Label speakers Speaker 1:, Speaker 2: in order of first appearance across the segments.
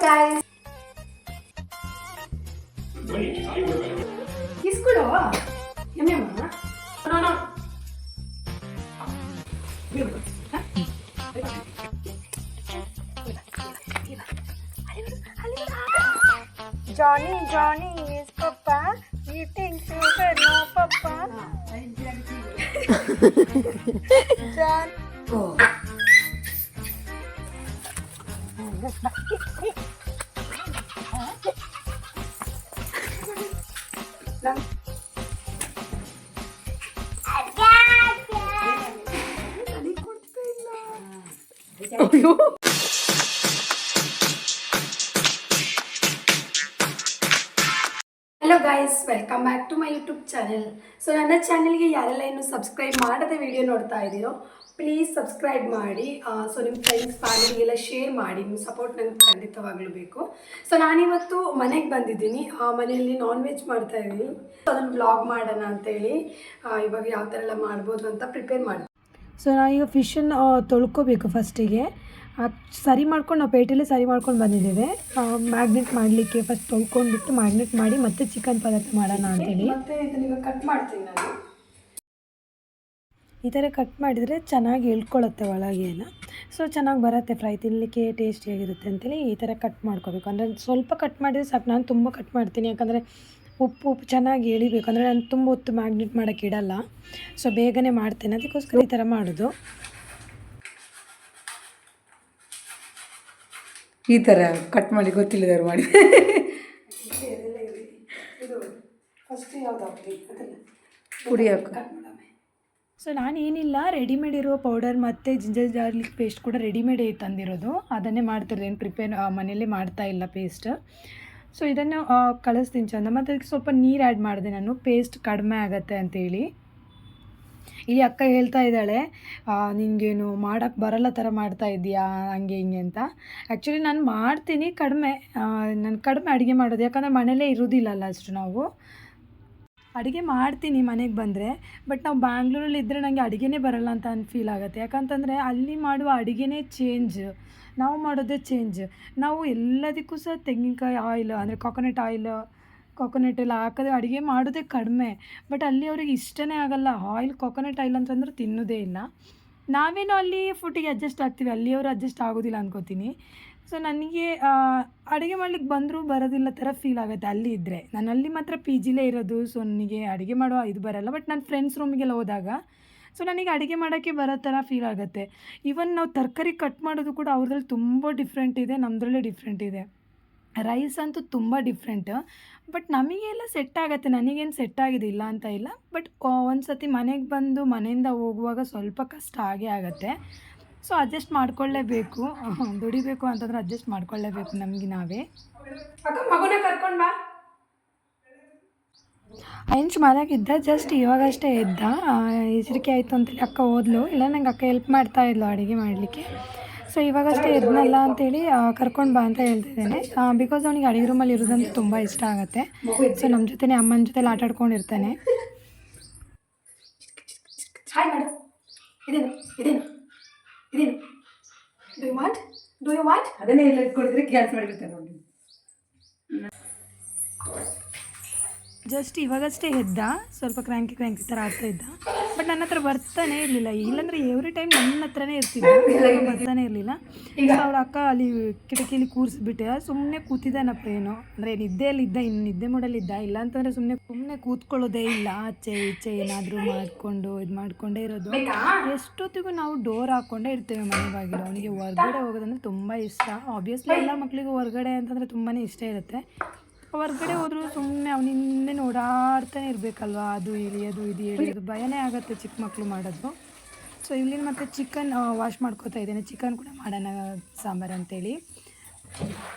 Speaker 1: guys. Wait, I. Yum yum. No, no.
Speaker 2: Johnny, Johnny is Papa eating sugar, no Papa. John.
Speaker 1: Oh. Hello guys welcome back to my YouTube channel so ನನ್ನ ಚಾನೆಲ್ಗೆ ಯಾರೆಲ್ಲ ಇನ್ನು subscribe ಮಾಡದೆ video ನೋಡ್ತಾ ಇದ್ದೀರೋ please subscribe ಮಾಡಿ so ನಿಮ್ಮ friends ಫ್ಯಾಮಿಲಿಗೆಲ್ಲ ಶೇರ್ ಮಾಡಿ ನಿಮ್ಮ ಸಪೋರ್ಟ್ ನಂಗೆ ಖಂಡಿತವಾಗ್ಲೂ ಬೇಕು ಸೊ ನಾನಿವತ್ತು ಮನೆಗೆ ಬಂದಿದ್ದೀನಿ. ಆ ಮನೆಯಲ್ಲಿ ನಾನ್ ವೆಜ್ ಮಾಡ್ತಾ ಇದ್ದೀನಿ. ಸೊ ಅದನ್ನು ಬ್ಲಾಗ್ ಮಾಡೋಣ ಅಂತೇಳಿ ಇವಾಗ ಯಾವ ಥರ ಎಲ್ಲ ಮಾಡ್ಬೋದು ಅಂತ ಪ್ರಿಪೇರ್ ಮಾಡಿ ಸೊ ನಾವೀಗ ಫಿಶನ್ನು ತೊಳ್ಕೊಬೇಕು ಫಸ್ಟಿಗೆ ಸರಿ ಮಾಡ್ಕೊಂಡು ನಾವು ಪೇಟೆಯಲ್ಲಿ ಸರಿ ಮಾಡ್ಕೊಂಡು ಬಂದಿದ್ದೇವೆ. ಮ್ಯಾಗ್ನೆಟ್ ಮಾಡಲಿಕ್ಕೆ ಫಸ್ಟ್ ತೊಳ್ಕೊಂಡ್ಬಿಟ್ಟು ಮ್ಯಾಗ್ನೆಟ್ ಮಾಡಿ ಮತ್ತೆ ಚಿಕನ್ ಪದಾರ್ಥ ಮಾಡೋಣ ಅಂತೇಳಿ. ಮತ್ತೆ ಇದನ್ನ ಕಟ್ ಮಾಡ್ತೀನಿ ನಾನು. ಈ ಥರ ಕಟ್ ಮಾಡಿದರೆ ಚೆನ್ನಾಗಿ ಇಳ್ಕೊಳ್ಳುತ್ತೆ ಒಳಗೇನ ಸೊ ಚೆನ್ನಾಗಿ ಬರುತ್ತೆ ಫ್ರೈ ತಿನ್ನಲಿಕ್ಕೆ ಟೇಸ್ಟಿಯಾಗಿರುತ್ತೆ ಅಂತೇಳಿ ಈ ಥರ ಕಟ್ ಮಾಡ್ಕೋಬೇಕು. ಅಂದರೆ ಸ್ವಲ್ಪ ಕಟ್ ಮಾಡಿದರೆ ಸಾಕು. ನಾನು ತುಂಬ ಕಟ್ ಮಾಡ್ತೀನಿ. ಯಾಕಂದರೆ ಉಪ್ಪು ಉಪ್ಪು ಚೆನ್ನಾಗಿ ಎಳಿಬೇಕು. ಅಂದರೆ ನಾನು ತುಂಬ ಹೊತ್ತು ಮ್ಯಾಗ್ನೆಟ್ ಮಾಡೋಕ್ಕೆ ಇಡಲ್ಲ. ಸೊ ಬೇಗನೆ ಮಾಡ್ತೇನೆ. ಅದಕ್ಕೋಸ್ಕರ ಈ ಥರ ಮಾಡೋದು.
Speaker 3: ಈ ಥರ ಕಟ್ ಮಾಡಿ ಗೊತ್ತಿಲ್ಲದವ್ರು ಮಾಡಿ.
Speaker 1: ಇದು ಫಸ್ಟ್ ಯಾವ್ದು ಹಾಕ್ಲಿ ಅದಲ್ಲ.
Speaker 3: ಪುಡಿ ಹಾಕು.
Speaker 1: ಸೊ ನಾನು ಏನಿಲ್ಲ ರೆಡಿಮೇಡ್ ಇರೋ ಪೌಡರ್ ಮತ್ತು ಜಿಂಜರ್ ಗಾರ್ಲಿಕ್ ಪೇಸ್ಟ್ ಕೂಡ ರೆಡಿಮೇಡೇ ತಂದಿರೋದು. ಅದನ್ನೇ ಮಾಡ್ತಿರೋದು. ಏನು ಪ್ರಿಪೇರ್ ಮನೆಯಲ್ಲೇ ಮಾಡ್ತಾ ಇಲ್ಲ ಪೇಸ್ಟ್ ಸೊ ಇದನ್ನು ಕಳಿಸ್ತೀನಿ ಚಂದ. ಮತ್ತು ಅದಕ್ಕೆ ಸ್ವಲ್ಪ ನೀರು ಆ್ಯಡ್ ಮಾಡಿದೆ ನಾನು. ಪೇಸ್ಟ್ ಕಡಿಮೆ ಆಗುತ್ತೆ ಅಂತೇಳಿ. ಇಲ್ಲಿ ಅಕ್ಕ ಹೇಳ್ತಾ ಇದ್ದಾಳೆ ನಿನಗೇನು ಮಾಡೋಕ್ಕೆ ಬರಲ್ಲ ಥರ ಮಾಡ್ತಾ ಇದೆಯಾ ಹಂಗೆ ಹಿಂಗೆ ಅಂತ. ಆ್ಯಕ್ಚುಲಿ ನಾನು ಮಾಡ್ತೀನಿ ಕಡಿಮೆ. ನಾನು ಕಡಿಮೆ ಅಡುಗೆ ಮಾಡೋದು. ಯಾಕಂದರೆ ಮನೇಲೇ ಇರೋದಿಲ್ಲಲ್ಲ ಅಷ್ಟು ನಾವು. ಅಡುಗೆ ಮಾಡ್ತೀನಿ ಮನೆಗೆ ಬಂದರೆ ಬಟ್ ನಾವು ಬ್ಯಾಂಗ್ಳೂರಲ್ಲಿ ಇದ್ದರೆ ನನಗೆ ಅಡುಗೆನೇ ಬರಲ್ಲ ಅಂತ ಫೀಲ್ ಆಗುತ್ತೆ. ಯಾಕಂತಂದರೆ ಅಲ್ಲಿ ಮಾಡುವ ಅಡುಗೆನೇ ಚೇಂಜ್ ನಾವು ಮಾಡೋದೇ ಚೇಂಜ್ ನಾವು ಎಲ್ಲದಕ್ಕೂ ಸಹ ತೆಂಗಿನಕಾಯಿ ಆಯಿಲ್ ಅಂದರೆ ಕೊಕೊನಟ್ ಆಯಿಲ್ ಕೊಕೊನಟ್ ಎಲ್ಲ ಹಾಕೋದು ಅಡುಗೆ ಮಾಡೋದೇ ಕಡಿಮೆ. ಬಟ್ ಅಲ್ಲಿ ಅವ್ರಿಗೆ ಇಷ್ಟನೇ ಆಗಲ್ಲ ಆಯಿಲ್ ಕೊಕೊನಟ್ ಆಯಿಲ್ ಅಂತಂದ್ರೆ ತಿನ್ನೋದೇ ಇಲ್ಲ. ನಾವೇನೋ ಅಲ್ಲಿ ಫುಡ್ಡಿಗೆ ಅಡ್ಜಸ್ಟ್ ಆಗ್ತೀವಿ ಅಲ್ಲಿಯವರು ಅಡ್ಜಸ್ಟ್ ಆಗೋದಿಲ್ಲ ಅನ್ಕೋತೀನಿ. ಸೊ ನನಗೆ ಅಡುಗೆ ಮಾಡ್ಲಿಕ್ಕೆ ಬಂದರೂ ಬರೋದಿಲ್ಲ ಥರ ಫೀಲ್ ಆಗುತ್ತೆ ಅಲ್ಲಿ ಇದ್ದರೆ ನಾನು ಅಲ್ಲಿ ಮಾತ್ರ ಪಿ ಜಿಲೇ ಇರೋದು ಸೊ ನನಗೆ ಅಡುಗೆ ಮಾಡೋ ಇದು ಬರಲ್ಲ. ಬಟ್ ನನ್ನ ಫ್ರೆಂಡ್ಸ್ ರೂಮಿಗೆಲ್ಲ ಹೋದಾಗ ಸೊ ನನಗೆ ಅಡುಗೆ ಮಾಡೋಕ್ಕೆ ಬರೋ ಥರ ಫೀಲ್ ಆಗುತ್ತೆ. ಈವನ್ ನಾವು ತರಕಾರಿ ಕಟ್ ಮಾಡೋದು ಕೂಡ ಅವ್ರದ್ರಲ್ಲಿ ತುಂಬ ಡಿಫ್ರೆಂಟ್ ಇದೆ ನಮ್ಮದ್ರಲ್ಲೇ ಡಿಫ್ರೆಂಟ್ ಇದೆ. ರೈಸ್ ಅಂತೂ ತುಂಬ ಡಿಫ್ರೆಂಟ್ ಬಟ್ ನಮಗೆಲ್ಲ ಸೆಟ್ ಆಗುತ್ತೆ. ನನಗೇನು ಸೆಟ್ ಆಗಿದೆ ಇಲ್ಲ ಅಂತ ಇಲ್ಲ. ಬಟ್ ಒಂದು ಸತಿ ಮನೆಗೆ ಬಂದು ಮನೆಯಿಂದ ಹೋಗುವಾಗ ಸ್ವಲ್ಪ ಕಷ್ಟ ಆಗೇ ಆಗುತ್ತೆ. ಸೊ ಅಡ್ಜಸ್ಟ್ ಮಾಡ್ಕೊಳ್ಳೇಬೇಕು. ದುಡಿಬೇಕು ಅಂತಂದ್ರೆ ಅಡ್ಜಸ್ಟ್ ಮಾಡ್ಕೊಳ್ಳೇಬೇಕು ನಮಗೆ ನಾವೇ. ಮಗುನ ಕರ್ಕೊಂಡು ಬಾ. ಜಸ್ಟ್ ಇವಾಗಷ್ಟೇ ಎದ್ದ ಹೆಸರಿಕೆ ಆಯಿತು ಅಂತೇಳಿ ಅಕ್ಕ ಓದ್ಲು. ಇಲ್ಲ ನಂಗೆ ಅಕ್ಕ ಹೆಲ್ಪ್ ಮಾಡ್ತಾ ಇದ್ಲು ಅಡುಗೆ ಮಾಡಲಿಕ್ಕೆ. ಸೊ ಇವಾಗಷ್ಟೇ ಎದ್ನಲ್ಲ ಅಂತೇಳಿ ಕರ್ಕೊಂಡು ಬಾ ಅಂತ ಹೇಳ್ತಿದ್ದೇನೆ ಬಿಕಾಸ್ ಅವನಿಗೆ ಅಡುಗೆ ರೂಮಲ್ಲಿ ಇರೋದಂತ ತುಂಬ ಇಷ್ಟ ಆಗುತ್ತೆ. ಸೊ ನಮ್ಮ ಜೊತೆನೆ ಅಮ್ಮನ ಜೊತೆಲಿ ಆಟ ಆಡ್ಕೊಂಡಿರ್ತಾನೆ. ಇದೇನು? Do you want do you want
Speaker 3: ಅದನ್ನೇ ಎಲ್ಲ ಇಟ್ಕೊಂಡಿದ್ರೆ ಕ್ಯಾನ್ಸಲ್ ಮಾಡಿಬಿಡ್ತಾರೆ ನೋಡಿ.
Speaker 1: ಜಸ್ಟ್ ಇವಾಗಷ್ಟೇ ಎದ್ದ ಸ್ವಲ್ಪ ಕ್ರ್ಯಾಂಕಿ ಕ್ರ್ಯಾಂಕಿ ಥರ ಆಗ್ತಾ ಇದ್ದ. ಬಟ್ ನನ್ನ ಹತ್ರ ಬರ್ತಾನೆ ಇರಲಿಲ್ಲ. ಇಲ್ಲಾಂದ್ರೆ ಎವ್ರಿ ಟೈಮ್ ನನ್ನ ಹತ್ರನೇ ಇರ್ತಿದ್ದ. ಬರ್ತಾನೆ ಇರಲಿಲ್ಲ. ಈಗ? ಅವಳ ಅಕ್ಕ ಅಲ್ಲಿ ಕಿಟಕಿಲಿ ಕೂರಿಸ್ಬಿಟ್ಟೆ. ಸುಮ್ಮನೆ ಕೂತಿದ್ದಾನಪ್ಪ ಏನು. ಅಂದರೆ ನಿದ್ದೆಯಲ್ಲಿ ಇದ್ದ ಇನ್ನು ನಿದ್ದೆ ಮೂಡಲ್ಲಿ ಇದ್ದ ಇಲ್ಲ ಅಂತಂದರೆ ಸುಮ್ಮನೆ ಸುಮ್ಮನೆ ಕೂತ್ಕೊಳ್ಳೋದೇ ಇಲ್ಲ. ಆಚೆ ಈಚೆ ಏನಾದರೂ ಮಾಡಿಕೊಂಡು ಇದು ಮಾಡ್ಕೊಂಡೇ ಇರೋದು. ಎಷ್ಟೊತ್ತಿಗೂ ನಾವು ಡೋರ್ ಹಾಕ್ಕೊಂಡೇ ಇರ್ತೇವೆ ಮನೆ ಬಾಗಿಲು ಅವನಿಗೆ ಹೊರಗಡೆ ಹೋಗೋದಂದ್ರೆ ತುಂಬ ಇಷ್ಟ. ಆಬ್ವಿಯಸ್ಲಿ ಎಲ್ಲ ಮಕ್ಕಳಿಗೂ ಹೊರಗಡೆ ಅಂತಂದರೆ ತುಂಬಾ ಇಷ್ಟ ಇರುತ್ತೆ. ಹೊರಗಡೆ ಹೋದ್ರು ಸುಮ್ಮನೆ ಅವನಿಂದೆ ನೋಡಾಡ್ತಾನೆ ಇರಬೇಕಲ್ವಾ? ಅದು ಇಲ್ಲಿ ಅದು ಇದು ಹೇಳಿ, ಅದು ಭಯನೇ ಆಗುತ್ತೆ ಚಿಕ್ಕ ಮಕ್ಕಳು ಮಾಡೋದು. ಸೊ ಇಲ್ಲಿ ಮತ್ತೆ ಚಿಕನ್ ವಾಶ್ ಮಾಡ್ಕೋತಾ ಇದ್ದೇನೆ. ಚಿಕನ್ ಕೂಡ ಮಾಡೋಣ, ಸಾಂಬಾರು ಅಂತೇಳಿ.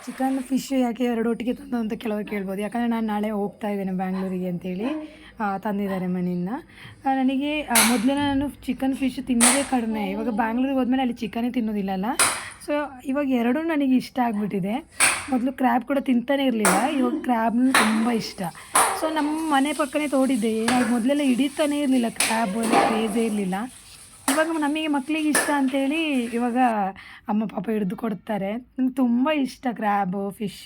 Speaker 1: ಚಿಕನ್ ಫಿಶ್ ಯಾಕೆ ಎರಡು ಒಟ್ಟಿಗೆ ತಂದು ಅಂತ ಕೆಲವರು ಕೇಳ್ಬೋದು. ಯಾಕಂದರೆ ನಾನು ನಾಳೆ ಹೋಗ್ತಾ ಇದ್ದೇನೆ ಬ್ಯಾಂಗ್ಳೂರಿಗೆ ಅಂತೇಳಿ ತಂದಿದ್ದಾರೆ ಮನೆಯಿಂದ ನನಗೆ ಮೊದಲೇ ನಾನು ಚಿಕನ್ ಫಿಶ್ ತಿನ್ನೋದೇ ಕಡಿಮೆ. ಇವಾಗ ಬ್ಯಾಂಗ್ಳೂರಿಗೆ ಹೋದ್ಮೇಲೆ ಅಲ್ಲಿ ಚಿಕನೇ ತಿನ್ನೋದಿಲ್ಲಲ್ಲ ಸೊ ಇವಾಗ ಎರಡೂ ನನಗೆ ಇಷ್ಟ ಆಗಿಬಿಟ್ಟಿದೆ. ಮೊದಲು ಕ್ರ್ಯಾಬ್ ಕೂಡ ತಿಂತಾನೆ ಇರಲಿಲ್ಲ. ಇವಾಗ ಕ್ರ್ಯಾಬ್ನ ತುಂಬ ಇಷ್ಟ. ಸೊ ನಮ್ಮ ಮನೆ ಪಕ್ಕನೇ ತೋಡಿದ್ದೆ. ಏನಾಗಿ ಮೊದಲೆಲ್ಲ ಹಿಡಿತಾನೇ ಇರಲಿಲ್ಲ. ಕ್ರ್ಯಾಬ್ ಎಲ್ಲ ಕ್ರೇಜೇ ಇರಲಿಲ್ಲ. ಇವಾಗ ನಮಗೆ ಮಕ್ಕಳಿಗೆ ಇಷ್ಟ ಅಂತೇಳಿ ಇವಾಗ ಅಮ್ಮ ಪಾಪ ಹಿಡಿದು ಕೊಡ್ತಾರೆ. ನಂಗೆ ತುಂಬ ಇಷ್ಟ ಕ್ರ್ಯಾಬು ಫಿಶ್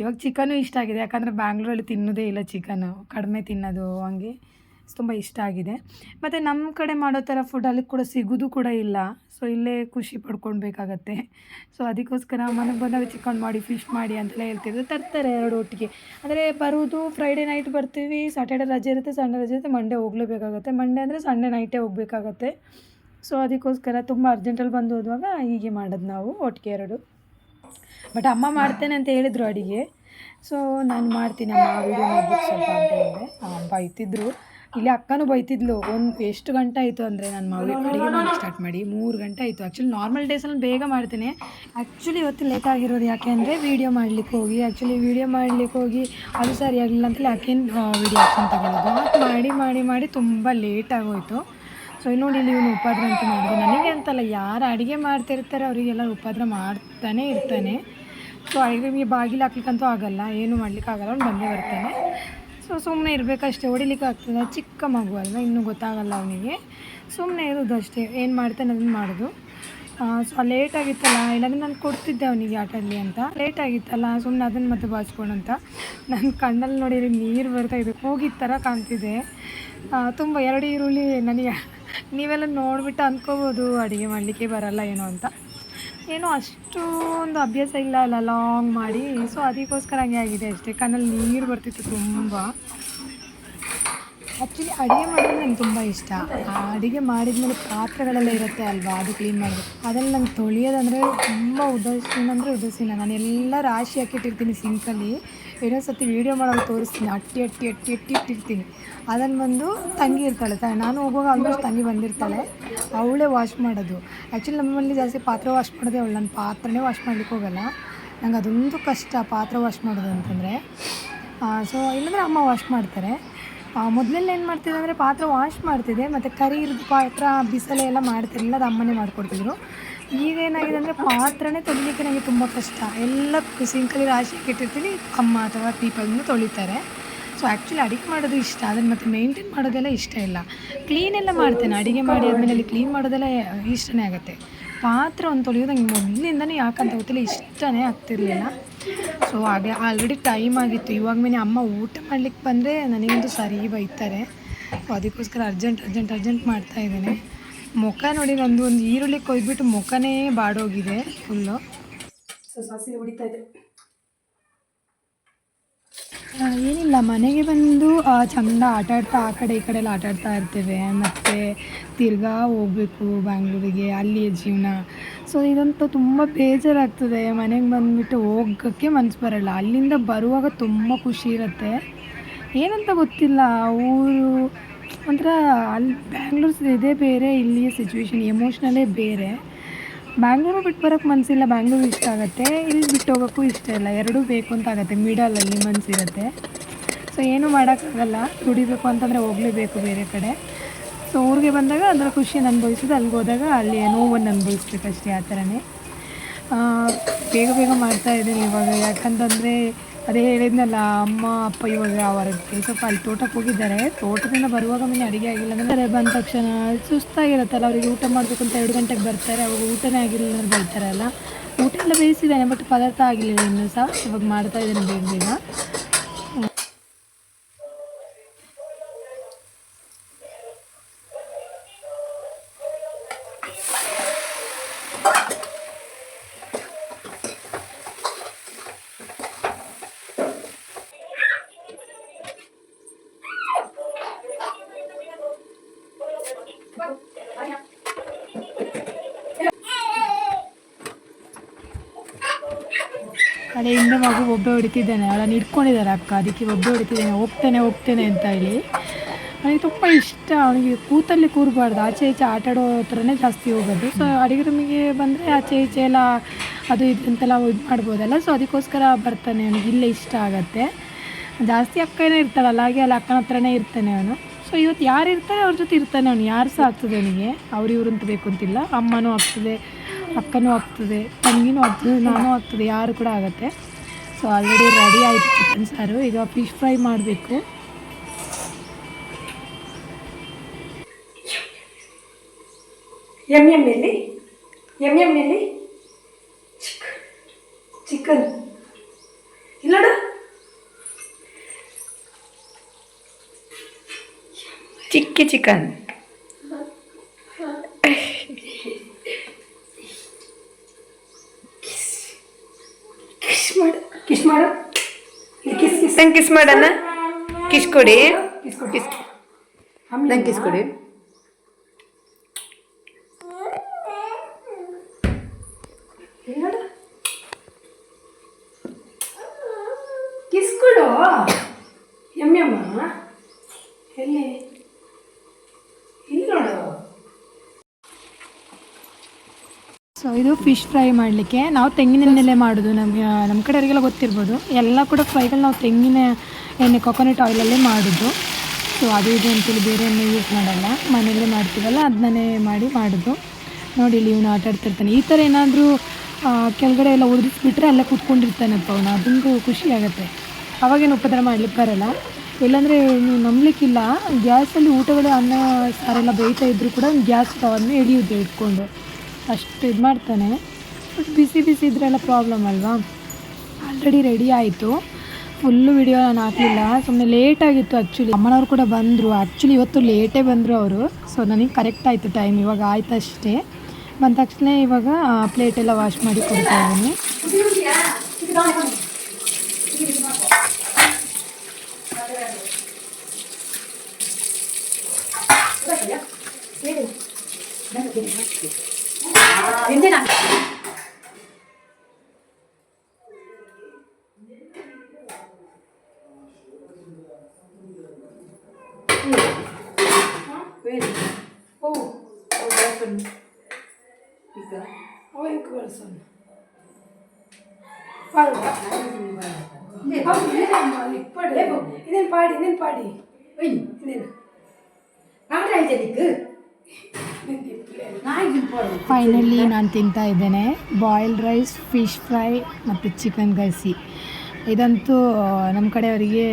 Speaker 1: ಇವಾಗ ಚಿಕನು ಇಷ್ಟ ಆಗಿದೆ. ಯಾಕಂದರೆ ಬ್ಯಾಂಗ್ಳೂರಲ್ಲಿ ತಿನ್ನೋದೇ ಇಲ್ಲ ಚಿಕನು ಕಡಿಮೆ ತಿನ್ನೋದು ಹಂಗೆ. ತುಂಬ ಇಷ್ಟ ಆಗಿದೆ. ಮತ್ತು ನಮ್ಮ ಕಡೆ ಮಾಡೋ ಥರ ಫುಡ್ ಅಲ್ಲಿ ಕೂಡ ಸಿಗೋದು ಕೂಡ ಇಲ್ಲ. ಸೊ ಇಲ್ಲೇ ಖುಷಿ ಪಡ್ಕೊಳ್ಬೇಕಾಗತ್ತೆ ಸೊ ಅದಕ್ಕೋಸ್ಕರ ಮನೆಗೆ ಬಂದಾಗ ಚಿಕನ್ ಮಾಡಿ ಫಿಶ್ ಮಾಡಿ ಅಂತೆಲ್ಲ ಹೇಳ್ತಿದ್ರು. ತರ್ತಾರೆ ಎರಡು ಒಟ್ಟಿಗೆ. ಅಂದರೆ ಬರೋದು ಫ್ರೈಡೇ ನೈಟ್ ಬರ್ತೀವಿ ಸಾಟರ್ಡೆ ರಜೆ ಇರುತ್ತೆ ಸಂಡೇ ರಜೆ ಇರುತ್ತೆ ಮಂಡೇ ಹೋಗಲೇಬೇಕಾಗತ್ತೆ. ಮಂಡೇ ಅಂದರೆ ಸಂಡೇ ನೈಟೇ ಹೋಗಬೇಕಾಗತ್ತೆ. ಸೊ ಅದಕ್ಕೋಸ್ಕರ ತುಂಬ ಅರ್ಜೆಂಟಲ್ಲಿ ಬಂದು ಹೋದಾಗ ಹೀಗೆ ಮಾಡೋದು ನಾವು, ಒಟ್ಟಿಗೆ ಎರಡು. ಬಟ್ ಅಮ್ಮ ಮಾಡ್ತೇನೆ ಅಂತ ಹೇಳಿದರು ಅಡುಗೆ. ಸೊ ನಾನು ಮಾಡ್ತೀನಿ ಅಮ್ಮ ವೀಡಿಯೋ ಮಾಡ್ಬೇಕು ಸ್ವಲ್ಪ ಅಂತ ಹೇಳಿದೆ. ಬೈತಿದ್ರು. ಇಲ್ಲಿ ಅಕ್ಕನೂ ಬೈತಿದ್ಲು ಒಂದು ಎಷ್ಟು ಗಂಟೆ ಆಯಿತು ಅಂದರೆ ನಾನು ಮಾಡಿ ಅಡುಗೆ ಮಾಡಿ ಸ್ಟಾರ್ಟ್ ಮಾಡಿ ಮೂರು ಗಂಟೆ ಆಯಿತು. ಆ್ಯಕ್ಚುಲಿ ನಾರ್ಮಲ್ ಡೇಸಲ್ಲಿ ಬೇಗ ಮಾಡ್ತೀನಿ. ಆ್ಯಕ್ಚುಲಿ ಇವತ್ತು ಲೇಟ್ ಆಗಿರೋದು ಯಾಕೆ ಅಂದರೆ ವೀಡಿಯೋ ಮಾಡ್ಲಿಕ್ಕೆ ಹೋಗಿ ಆ್ಯಕ್ಚುಲಿ ವೀಡಿಯೋ ಮಾಡ್ಲಿಕ್ಕೆ ಹೋಗಿ ಅದು ಸರಿ ಆಗಲಿಲ್ಲ ಅಂತೇಳಿ ಯಾಕೇನು ವೀಡಿಯೋ ಆಪ್ಷನ್ ತಗೊಳ್ಳೋದು ಮತ್ತು ಮಾಡಿ ಮಾಡಿ ಮಾಡಿ ತುಂಬ ಲೇಟ್ ಆಗೋಯಿತು. ಸೊ ಇಲ್ಲಿ ನೋಡಿ ಇಲ್ಲಿ ಇವನು ಉಪದ್ರ ಅಂತ ಮಾಡಿದ್ರು ನನಗೆ ಅಂತಲ್ಲ ಯಾರು ಅಡುಗೆ ಮಾಡ್ತಿರ್ತಾರೆ ಅವರಿಗೆಲ್ಲ ಉಪದ್ರ ಮಾಡ್ತಾನೆ ಇರ್ತಾನೆ. ಸೊ ಅಡುಗೆ ಬಾಗಿಲು ಹಾಕ್ಲಿಕ್ಕಂತೂ ಆಗಲ್ಲ ಏನು ಮಾಡ್ಲಿಕ್ಕೆ ಆಗಲ್ಲ ಅವ್ನು ಬಂದೇ ಬರ್ತಾನೆ. ಸೊ ಸುಮ್ಮನೆ ಇರಬೇಕಷ್ಟೇ, ಹೊಡಿಲಿಕ್ಕೆ ಆಗ್ತದೆ, ಚಿಕ್ಕ ಮಗು ಅಲ್ವಾ, ಇನ್ನೂ ಗೊತ್ತಾಗಲ್ಲ ಅವನಿಗೆ. ಸುಮ್ಮನೆ ಇರೋದು ಅಷ್ಟೇ, ಏನು ಮಾಡ್ತಾನೆ ಅದನ್ನು ಮಾಡೋದು. ಸೊ ಲೇಟ್ ಆಗಿತ್ತಲ್ಲ ಇಲ್ಲಾಂದ್ರೆ ನಾನು ಕೊಡ್ತಿದ್ದೆ ಅವನಿಗೆ ಆಟಲ್ಲಿ ಅಂತ. ಲೇಟ್ ಆಗಿತ್ತಲ್ಲ ಸುಮ್ಮನೆ ಅದನ್ನು ಮತ್ತೆ ಬಾಚ್ಕೊಂಡು ಅಂತ. ನನ್ನ ಕಣ್ಣಲ್ಲಿ ನೋಡಿ ನೀರು ಬರ್ತಾ ಇದೆ ಹೋಗಿ ಥರ ಕಾಣ್ತಿದೆ. ತುಂಬ ಎರಡು ಈರುಳ್ಳಿ ನನಗೆ, ನೀವೆಲ್ಲ ನೋಡಿಬಿಟ್ಟು ಅಂದ್ಕೋಬೋದು ಅಡುಗೆ ಮಾಡಲಿಕ್ಕೆ ಬರಲ್ಲ ಏನೋ ಅಂತ. ಏನೋ ಅಷ್ಟೊಂದು ಅಭ್ಯಾಸ ಇಲ್ಲ ಅಲ್ಲ ಲಾಂಗ್ ಮಾಡಿ. ಸೊ ಅದಕ್ಕೋಸ್ಕರ ಹಂಗೆ ಆಗಿದೆ ಅಷ್ಟೇ. ಕಣ್ಣಲ್ಲಿ ನೀರು ಬರ್ತಿತ್ತು ತುಂಬ. ಆ್ಯಕ್ಚುಲಿ ಅಡುಗೆ ಮಾಡೋದು ನಂಗೆ ತುಂಬ ಇಷ್ಟ. ಆ ಅಡುಗೆ ಮಾಡಿದ್ಮೇಲೆ ಪಾತ್ರೆಗಳೆಲ್ಲ ಇರುತ್ತೆ ಅಲ್ವಾ? ಅದು ಕ್ಲೀನ್ ಮಾಡಬೇಕು ಅದೆಲ್ಲ ನಂಗೆ ತೊಳೆಯೋದಂದರೆ ತುಂಬ ಉದಾಸೀನ ಅಂದರೆ ಉದಾಸೀನ ನಾನು ಎಲ್ಲ ರಾಶಿ ಹಾಕಿಟ್ಟಿರ್ತೀನಿ ಸಿಂಕಲ್ಲಿ ಏನೋ ಸತಿ ವೀಡಿಯೋ ಮಾಡೋದು ತೋರಿಸ್ತೀನಿ. ಅಟ್ಟಿ ಅಟ್ಟಿ ಅಟ್ಟಿ ಅಟ್ಟಿ ಇಟ್ಟಿರ್ತೀನಿ. ಅದನ್ನು ಬಂದು ತಂಗಿ ಇರ್ತಾಳೆ. ತ, ನಾನು ಹೋಗುವಾಗ ಆಲ್ಮೋಸ್ಟ್ ತಂಗಿ ಬಂದಿರ್ತಾಳೆ. ಅವಳೇ ವಾಶ್ ಮಾಡೋದು. ಆ್ಯಕ್ಚುಲಿ ನಮ್ಮಲ್ಲಿ ಜಾಸ್ತಿ ಪಾತ್ರೆ ವಾಶ್ ಮಾಡೋದೇ ಅವಳು. ನಾನು ಪಾತ್ರೆನೇ ವಾಶ್ ಮಾಡ್ಲಿಕ್ಕೆ ಹೋಗಲ್ಲ. ನಂಗೆ ಅದೊಂದು ಕಷ್ಟ ಪಾತ್ರೆ ವಾಶ್ ಮಾಡೋದು ಅಂತಂದರೆ. ಸೊ ಇಲ್ಲಾಂದರೆ ಅಮ್ಮ ವಾಶ್ ಮಾಡ್ತಾರೆ. ಮೊದಲೆಲ್ಲ ಏನು ಮಾಡ್ತಿದ್ದೆ ಅಂದರೆ ಪಾತ್ರ ವಾಶ್ ಮಾಡ್ತಿದ್ದೆ, ಮತ್ತು ಕರಿ ಇರೋದು ಪಾತ್ರ, ಬಿಸಲೆ ಎಲ್ಲ ಮಾಡ್ತಿರಲಿಲ್ಲ ಅದು ಅಮ್ಮನೇ ಮಾಡಿಕೊಡ್ತಿದ್ರು. ಈಗ ಏನಾಗಿದೆ ಅಂದರೆ ಪಾತ್ರನೇ ತೊಳಿಲಿಕ್ಕೆ ನನಗೆ ತುಂಬ ಕಷ್ಟ. ಎಲ್ಲ ಸಿಂಕಲ್ಲಿ ರಾಶಿ ಇಟ್ಟಿರ್ತೀನಿ, ಅಮ್ಮ ಅಥವಾ ಪೀಪಲ್ನ ತೊಳಿತಾರೆ. ಸೊ ಆ್ಯಕ್ಚುಲಿ ಅಡುಗೆ ಮಾಡೋದು ಇಷ್ಟ ಅದನ್ನು ಮತ್ತೆ ಮೇಂಟೈನ್ ಮಾಡೋದೆಲ್ಲ ಇಷ್ಟ ಇಲ್ಲ. ಕ್ಲೀನ್ ಎಲ್ಲ ಮಾಡ್ತೇನೆ, ಅಡುಗೆ ಮಾಡಿ ಆದಮೇಲೆ ಅಲ್ಲಿ ಕ್ಲೀನ್ ಮಾಡೋದೆಲ್ಲ ಇಷ್ಟನೇ ಆಗುತ್ತೆ. ಪಾತ್ರ ಒಂದು ತೊಳೆಯೋದು ನಂಗೆ ಮೊದಲಿಂದನೇ ಯಾಕಂತ ಗೊತ್ತಿಲ್ಲ, ಇಷ್ಟನೇ ಆಗ್ತಿರ್ಲಿಲ್ಲ. ಸೊ ಹಾಗೆ ಆಲ್ರೆಡಿ ಟೈಮ್ ಆಗಿತ್ತು. ಇವಾಗ ಮೇಲೆ ಅಮ್ಮ ಊಟ ಮಾಡ್ಲಿಕ್ಕೆ ಬಂದರೆ ನನಗಂತೂ ಸರಿ ಬೈತಾರೆ. ಸೊ ಅದಕ್ಕೋಸ್ಕರ ಅರ್ಜೆಂಟ್ ಅರ್ಜೆಂಟ್ ಅರ್ಜೆಂಟ್ ಮಾಡ್ತಾ ಇದ್ದೇನೆ. ಮುಖ ನೋಡಿ ನಂದು ಒಂದು ಈರುಳ್ಳಿ ಕೊಯ್ಬಿಟ್ಟು ಮುಖನೇ ಬಾಡೋಗಿದೆ ಫುಲ್ಲು ಸೊ ಸಾಸಿವೆ ಹೊಡಿತಾ ಇದೆ. ಏನಿಲ್ಲ. ಮನೆಗೆ ಬಂದು ಚಂದ ಆಟ ಆಡ್ತಾ ಆ ಕಡೆ ಈ ಕಡೆ ಎಲ್ಲ ಆಟ ಆಡ್ತಾ ಇರ್ತೇವೆ. ಮತ್ತು ತಿರ್ಗಾ ಹೋಗ್ಬೇಕು ಬ್ಯಾಂಗ್ಳೂರಿಗೆ ಅಲ್ಲಿಯ ಜೀವನ. ಸೊ ಇದಂತೂ ತುಂಬ ಬೇಜಾರಾಗ್ತದೆ. ಮನೆಗೆ ಬಂದುಬಿಟ್ಟು ಹೋಗೋಕ್ಕೆ ಮನ್ಸು ಬರಲ್ಲ. ಅಲ್ಲಿಂದ ಬರುವಾಗ ತುಂಬ ಖುಷಿ ಇರುತ್ತೆ. ಏನಂತ ಗೊತ್ತಿಲ್ಲ. ಊರು ಒಂಥರ ಅಲ್ಲಿ ಬ್ಯಾಂಗ್ಳೂರ್ಸ್ ಇದೇ ಬೇರೆ, ಇಲ್ಲಿಯ ಸಿಚುವೇಶನ್ ಎಮೋಷ್ನಲೇ ಬೇರೆ. ಬ್ಯಾಂಗ್ಳೂರು ಬಿಟ್ಟು ಬರೋಕ್ಕೆ ಮನಸ್ಸಿಲ್ಲ ಬ್ಯಾಂಗ್ಳೂರು ಇಷ್ಟ ಆಗುತ್ತೆ. ಇಲ್ಲಿ ಬಿಟ್ಟು ಹೋಗೋಕ್ಕೂ ಇಷ್ಟ ಇಲ್ಲ. ಎರಡೂ ಬೇಕು ಅಂತ ಆಗುತ್ತೆ. ಮಿಡಲಲ್ಲಿ ಮನಸ್ಸಿರುತ್ತೆ ಸೊ ಏನೂ ಮಾಡೋಕ್ಕಾಗಲ್ಲ. ದುಡಿಬೇಕು ಅಂತಂದರೆ ಹೋಗಲೇಬೇಕು ಬೇರೆ ಕಡೆ. ಸೊ ಊರಿಗೆ ಬಂದಾಗ ಅದರ ಖುಷಿಯನ್ನು ಅನುಭವಿಸೋದು. ಅಲ್ಲಿಗೆ ಹೋದಾಗ ಅಲ್ಲಿ ನೋವನ್ನು ಅನುಭವಿಸ್ಬೇಕಷ್ಟೇ ಆ ಥರನೇ. ಬೇಗ ಬೇಗ ಮಾಡ್ತಾ ಇದ್ದೀನಿ ಇವಾಗ. ಯಾಕಂತಂದರೆ ಅದೇ ಹೇಳಿದ್ನಲ್ಲ, ಅಮ್ಮ, ಅಪ್ಪ ಇವಾಗ ಅವರ ಸ್ವಲ್ಪ ಅಲ್ಲಿ ತೋಟಕ್ಕೆ ಹೋಗಿದ್ದಾರೆ. ತೋಟದಿಂದ ಬರುವಾಗ ಮೇಲೆ ಅಡುಗೆ ಆಗಿಲ್ಲ. ಅಂದರೆ ಬಂದ ತಕ್ಷಣ ಸುಸ್ತಾಗಿರುತ್ತಲ್ಲ, ಅವರಿಗೆ ಊಟ ಮಾಡಬೇಕು ಅಂತ ಎರಡು ಗಂಟೆಗೆ ಬರ್ತಾರೆ. ಅವಾಗ ಊಟನೇ ಆಗಿರಲಿಲ್ಲ ಅಂದ್ರೆ ಬೈತಾರಲ್ಲ ಊಟ ಎಲ್ಲ ಬೇಯಿಸಿದ್ದಾನೆ, ಬಟ್ ಪದಾರ್ಥ ಆಗಿಲ್ಲ ಇನ್ನೂ ಸಹ ಇವಾಗ ಮಾಡ್ತಾ ಇದ್ದೀನಿ ಬೇಗ ಬೇಗ ಕಡೆಯಿಂದ ಮಗು ಒಬ್ಬೆ ಹೊಡಿತಿದ್ದಾನೆ ಅವಳನ್ನು ಇಟ್ಕೊಂಡಿದ್ದಾರೆ ಅಕ್ಕ. ಅದಕ್ಕೆ ಒಬ್ಬ ಹೊಡಿತಿದ್ದಾನೆ ಹೋಗ್ತೇನೆ ಹೋಗ್ತೇನೆ ಅಂತ ಹೇಳಿ. ನನಗೆ ತುಂಬ ಇಷ್ಟ. ಅವನಿಗೆ ಕೂತಲ್ಲಿ ಕೂರಬಾರ್ದು. ಆಚೆ ಈಚೆ ಆಟ ಆಡೋ ಹತ್ರನೇ ಜಾಸ್ತಿ ಹೋಗೋದು. ಸೊ ಅಡುಗೆ ರೂಮಿಗೆ ಬಂದರೆ ಆಚೆ ಈಚೆ ಎಲ್ಲ ಅದು ಇದು ಅಂತೆಲ್ಲ ಇದು ಮಾಡ್ಬೋದಲ್ಲ. ಸೊ ಅದಕ್ಕೋಸ್ಕರ ಬರ್ತಾನೆ ಅವನಿಗೆ ಇಲ್ಲೇ ಇಷ್ಟ ಆಗತ್ತೆ. ಜಾಸ್ತಿ ಅಕ್ಕನೇ ಇರ್ತಾಳಲ್ಲ. ಹಾಗೆ ಅಲ್ಲಿ ಅಕ್ಕನ ಹತ್ರನೇ ಇರ್ತಾನೆ ಅವನು. ಸೊ ಇವತ್ತು ಯಾರು ಇರ್ತಾರೆ? ಅವ್ರ ಜೊತೆ ಇರ್ತಾನೆ ಅವನು. ಯಾರು ಸಹ ಆಗ್ತದೆ ಅವನಿಗೆ. ಅವ್ರು ಅಂತ ಬೇಕು ಅಂತಿಲ್ಲ ಅಮ್ಮನೂ ಆಗ್ತದೆ, ಅಕ್ಕನೂ ಆಗ್ತದೆ, ತಂಗಿನೂ ಆಗ್ತದೆ, ನಾನು ಆಗ್ತದೆ. ಯಾರು ಕೂಡ ಆಗುತ್ತೆ. ಸೊ ಆಲ್ರೆಡಿ ರೆಡಿ ಆಯಿತು ಚಿಕನ್ ಸಾರು. ಈಗ ಫಿಶ್ ಫ್ರೈ ಮಾಡಬೇಕು.
Speaker 2: ಎಂ ಎಂ ಎಲ್ಲಿ ಎಂ ಎಂ ಎಲ್ಲಿ ಚಿಕನ್ ಇಲ್ಲೋಡ
Speaker 3: ಚಿಕ್ಕಿ ಚಿಕನ್
Speaker 2: ಕಿಸ್ ಮಾಡು ಕಿಸ್ ಮಾಡು. Kiss kiss.
Speaker 3: ನಂಗೆ ಕಿಸ್ ಮಾಡೋಣ. ಕಿಸ್ ಕೊಡಿ.
Speaker 2: ಕಿಸ್ ಕೊಡು.
Speaker 3: ನಂಗೆ ಕಿಸ್ ಕೊಡಿ
Speaker 2: ಇಲ್ಲೋಡ ಕಿಸ್ ಕೊಡು ಎಂ ಎಮ್ಮ ಎಲ್ಲಿ ಇಲ್ಲಿ ನೋಡು
Speaker 1: ಸೊ ಇದು ಫಿಶ್ ಫ್ರೈ ಮಾಡಲಿಕ್ಕೆ. ನಾವು ತೆಂಗಿನೆಣ್ಣೆಲೆ ಮಾಡೋದು. ನಮ್ಮ ನಮ್ಮ ಕಡೆಯವರಿಗೆಲ್ಲ ಗೊತ್ತಿರ್ಬೋದು. ಎಲ್ಲ ಕೂಡ ಫ್ರೈಗಳು ನಾವು ತೆಂಗಿನ ಎಣ್ಣೆ ಕೊಕೊನಟ್ ಆಯಿಲಲ್ಲೇ ಮಾಡೋದು. ಸೊ ಅದು ಇದು ಅಂತೇಳಿ ಬೇರೆ ಎಣ್ಣೆ ಯೂಸ್ ಮಾಡಲ್ಲ. ಮನೆಯಲ್ಲೇ ಮಾಡ್ತೀವಲ್ಲ ಅದನ್ನೇ ಮಾಡಿ ಮಾಡೋದು. ನೋಡಿ ಇಲ್ಲಿ ಇವನು ಆಟ ಆಡ್ತಿರ್ತಾನೆ. ಈ ಥರ ಏನಾದರೂ ಕೆಳಗಡೆ ಎಲ್ಲ ಉದುರಿಸ್ಬಿಟ್ರೆ ಅಲ್ಲೇ ಕೂತ್ಕೊಂಡಿರ್ತಾನಪ್ಪ ಅವನು. ಅದೊಂದು ಖುಷಿ ಆಗುತ್ತೆ. ಅವಾಗೇನು ಉಪದ್ರ ಮಾಡ್ಲಿಕ್ಕೆ ಬರಲ್ಲ. ಇಲ್ಲಾಂದರೆ ನೀವು ನಂಬಲಿಕ್ಕಿಲ್ಲ. ಗ್ಯಾಸಲ್ಲಿ ಊಟಗಳು ಅನ್ನ ಸಾರೆಲ್ಲ ಬೇಯ್ತಾ ಇದ್ದರೂ ಕೂಡ ಗ್ಯಾಸ್ ಸ್ಟವನ್ನು ಎಳಿಯುತ್ತೆ ಇಟ್ಕೊಂಡು ಅಷ್ಟು ಇದು ಮಾಡ್ತಾನೆ. ಬಟ್ ಬಿಸಿ ಬಿಸಿ ಇದ್ರೆಲ್ಲ ಪ್ರಾಬ್ಲಮ್ ಅಲ್ವಾ? ಆಲ್ರೆಡಿ ರೆಡಿ ಆಯಿತು. ಫುಲ್ಲು ವಿಡಿಯೋ ನಾನು ಹಾಕಲಿಲ್ಲ. ಸುಮ್ಮನೆ ಲೇಟ್ ಆಗಿತ್ತು ಆ್ಯಕ್ಚುಲಿ ಅಮ್ಮನವ್ರು ಕೂಡ ಬಂದರು. ಆ್ಯಕ್ಚುಲಿ ಇವತ್ತು ಲೇಟೇ ಬಂದರು ಅವರು. ಸೊ ನನಗೆ ಕರೆಕ್ಟ್ ಆಯಿತು ಟೈಮ್ ಇವಾಗ ಆಯ್ತು ಅಷ್ಟೇ. ಬಂದ ತಕ್ಷಣ ಇವಾಗ ಪ್ಲೇಟೆಲ್ಲ ವಾಶ್ ಮಾಡಿ ಕೊಡ್ತಾ ಇದ್ದೀನಿ.
Speaker 2: ಓ ಅವನಿಗೆ ಕಳ್ಸೋಣ ಇದೇನು ಪಾಡಿ ಇದೇನು ಪಾಡಿ ಇದೇನು
Speaker 1: ಫೈನಲಿ ನಾನು ತಿಂತಾ ಇದ್ದೇನೆ. ಬಾಯ್ಲ್ಡ್ ರೈಸ್ ಫಿಶ್ ಫ್ರೈ ಮತ್ತು ಚಿಕನ್ ಗಸಿ ಇದಂತೂ ನಮ್ಮ ಕಡೆಯವರಿಗೆ,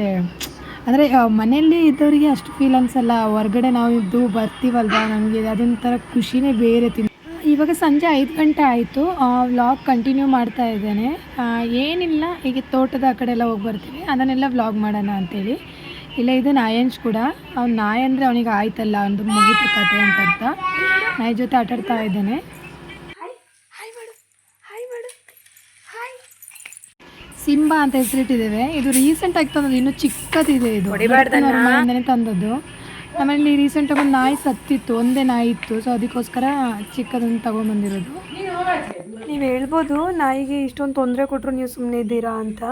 Speaker 1: ಅಂದರೆ ಮನೆಯಲ್ಲಿ ಇದ್ದವರಿಗೆ ಅಷ್ಟು ಫೀಲ್ ಅನ್ಸಲ್ಲ. ಹೊರ್ಗಡೆ ನಾವು ಇದ್ದು ಬರ್ತೀವಲ್ವ ನಮಗೆ? ಅದೊಂಥರ ಖುಷಿನೇ ಬೇರೆ ತಿನ್. ಇವಾಗ ಸಂಜೆ ಐದು ಗಂಟೆ ಆಯಿತು. ವ್ಲಾಗ್ ಕಂಟಿನ್ಯೂ ಮಾಡ್ತಾ ಇದ್ದೇನೆ. ಏನಿಲ್ಲ ಈಗ ತೋಟದ ಆ ಕಡೆ ಎಲ್ಲ ಹೋಗಿ ಬರ್ತೀವಿ ಅದನ್ನೆಲ್ಲ ವ್ಲಾಗ್ ಮಾಡೋಣ ಅಂತೇಳಿ. ಇಲ್ಲ ಇದು ನಾಯಂಶ್ ಕೂಡ. ಅವ್ನು ನಾಯಿ ಅಂದರೆ ಅವನಿಗೆ ಆಯ್ತಲ್ಲ ಒಂದು ಮುಗಿತು ಕತೆ ಅಂತ ಅರ್ಥ ನಾಯಿ ಜೊತೆ ಆಟಾಡ್ತಾ ಇದ್ದಾನೆ. ಸಿಂಬಾ ಅಂತ ಹೆಸರಿಟ್ಟಿದ್ದೇವೆ. ಇದು ರೀಸೆಂಟ್ ಆಗಿ ತಂದದ್ದು ಇನ್ನು ಚಿಕ್ಕದಿದೆ ಇದು. ಮನೆಯಿಂದನೇ ತಂದದ್ದು. ಆಮೇಲೆ ರೀಸೆಂಟಾಗಿ ಒಂದು ನಾಯಿ ಸತ್ತಿತ್ತು ಒಂದೇ ನಾಯಿ ಇತ್ತು. ಸೊ ಅದಕ್ಕೋಸ್ಕರ ಚಿಕ್ಕದನ್ನು ತಗೊಂಡ್ಬಂದಿರೋದು ನೀವು ಹೇಳ್ಬೋದು ನಾಯಿಗೆ ಇಷ್ಟೊಂದು ತೊಂದರೆ ಕೊಟ್ಟರು ನೀವು ಸುಮ್ಮನೆ ಇದ್ದೀರಾ ಅಂತ.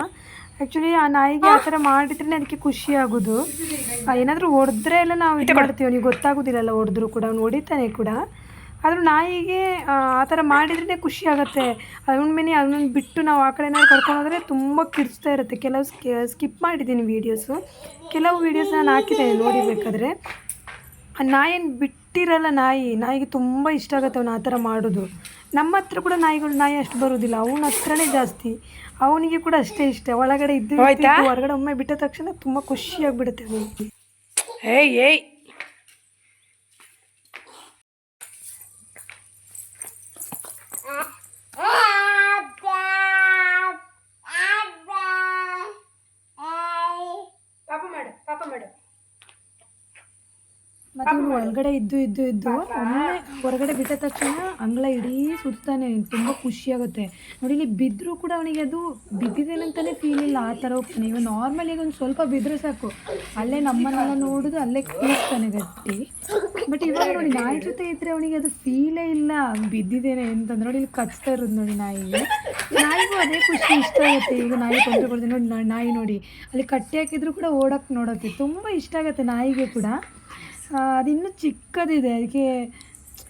Speaker 1: ಆ್ಯಕ್ಚುಲಿ ಆ ನಾಯಿಗೆ ಆ ಥರ ಮಾಡಿದ್ರೆ ಅದಕ್ಕೆ ಖುಷಿ ಆಗೋದು. ಏನಾದರೂ ಹೊಡೆದ್ರೆ ಎಲ್ಲ ನಾವು ಇದು ಮಾಡ್ತೀವಿ. ಅವನಿಗೆ ಗೊತ್ತಾಗೋದಿಲ್ಲಲ್ಲ ಹೊಡೆದ್ರು ಕೂಡ ಅವ್ನು ಹೊಡಿತಾನೆ ಕೂಡ. ಆದರೂ ನಾಯಿಗೆ ಆ ಥರ ಮಾಡಿದ್ರೇ ಖುಷಿ ಆಗುತ್ತೆ. ಅದನ್ನ ಮೇಲೆ ಅದನ್ನ ಬಿಟ್ಟು ನಾವು ಆ ಕಡೆ ಏನಾದ್ರು ಕರ್ಕೊಂಡು ಹೋದರೆ ತುಂಬ ಕಿಡಿಸ್ತಾ ಇರುತ್ತೆ. ಕೆಲವು ಸ್ಕಿಪ್ ಮಾಡಿದ್ದೀನಿ ವೀಡಿಯೋಸು. ಕೆಲವು ವೀಡಿಯೋಸ್ ನಾನು ಹಾಕಿದ್ದೇನೆ ನೋಡಿಬೇಕಾದ್ರೆ ಆ ನಾಯಿಯನ್ನು ಬಿಟ್ಟಿರಲ್ಲ ನಾಯಿ ನಾಯಿಗೆ ತುಂಬ ಇಷ್ಟ ಆಗುತ್ತೆ ಅವನು ಆ ಥರ ಮಾಡೋದು. ನಮ್ಮ ಹತ್ರ ಕೂಡ ನಾಯಿಗಳು ನಾಯಿ ಅಷ್ಟು ಬರೋದಿಲ್ಲ. ಅವನ ಹತ್ರನೇ ಜಾಸ್ತಿ. ಅವನಿಗೆ ಕೂಡ ಅಷ್ಟೇ ಇಷ್ಟ. ಒಳಗಡೆ ಇದ್ದು ಹೊರಗಡೆ ಒಮ್ಮೆ ಬಿಟ್ಟ ತಕ್ಷಣ ತುಂಬಾ ಖುಷಿಯಾಗ್ಬಿಡುತ್ತೆ ಅವನಿಗೆ
Speaker 2: ಏಯ್ ಏಯ್ ಪಾಪ ಮಾಡು ಪಾಪ ಮಾಡು
Speaker 1: ಒಳಗಡೆ ಇದ್ದು ಇದ್ದು ಇದ್ದು ಒಮ್ಮೆ ಹೊರಗಡೆ ಬಿಟ್ಟ ತಕ್ಷಣ ಅಂಗಳ ಇಡೀ ಸುತ್ತಾನೆ, ತುಂಬ ಖುಷಿಯಾಗುತ್ತೆ. ನೋಡಿ, ಇಲ್ಲಿ ಬಿದ್ರು ಕೂಡ ಅವನಿಗೆ ಅದು ಬಿದ್ದಿದ್ದೇನೆ ಅಂತಾನೆ ಫೀಲ್ ಇಲ್ಲ. ಆ ಥರ ಹೋಗ್ತಾನೆ. ಇವಾಗ ಈಗ ಒಂದು ಸ್ವಲ್ಪ ಬಿದ್ರೆ ಸಾಕು. ಅಲ್ಲೇ ನಮ್ಮನ್ನೆಲ್ಲ ನೋಡುದು, ಅಲ್ಲೇ ಕೂರ್ತಾನೆ ಗಟ್ಟಿ. ಬಟ್ ಇವಾಗ ನೋಡಿ, ನಾಯಿ ಜೊತೆ ಇದ್ರೆ ಅವನಿಗೆ ಅದು ಫೀಲೇ ಇಲ್ಲ. ಬಿದ್ದಿದ್ದೇನೆ ಅಂತಂದ್ರೆ ನೋಡಿ, ಇಲ್ಲಿ ಕಚ್ತಾ ಇರೋದು ನೋಡಿ ನಾಯಿಗೆ ನಾಯಿಗೂ ಅದೇ ಖುಷಿ ಇಷ್ಟ ಆಗುತ್ತೆ. ಈಗ ನಾಯಿ ತೊಂದರೆ ಕೊಡ್ತೀನಿ ನೋಡಿ, ನಾಯಿ ನೋಡಿ. ಅಲ್ಲಿ ಕಟ್ಟಿ ಹಾಕಿದ್ರು ಕೂಡ ಓಡಕ್ಕೆ ನೋಡುತ್ತೆ ತುಂಬ ಇಷ್ಟ ಆಗುತ್ತೆ ನಾಯಿಗೆ ಕೂಡ. ಅದಿನ್ನೂ ಚಿಕ್ಕದಿದೆ. ಅದಕ್ಕೆ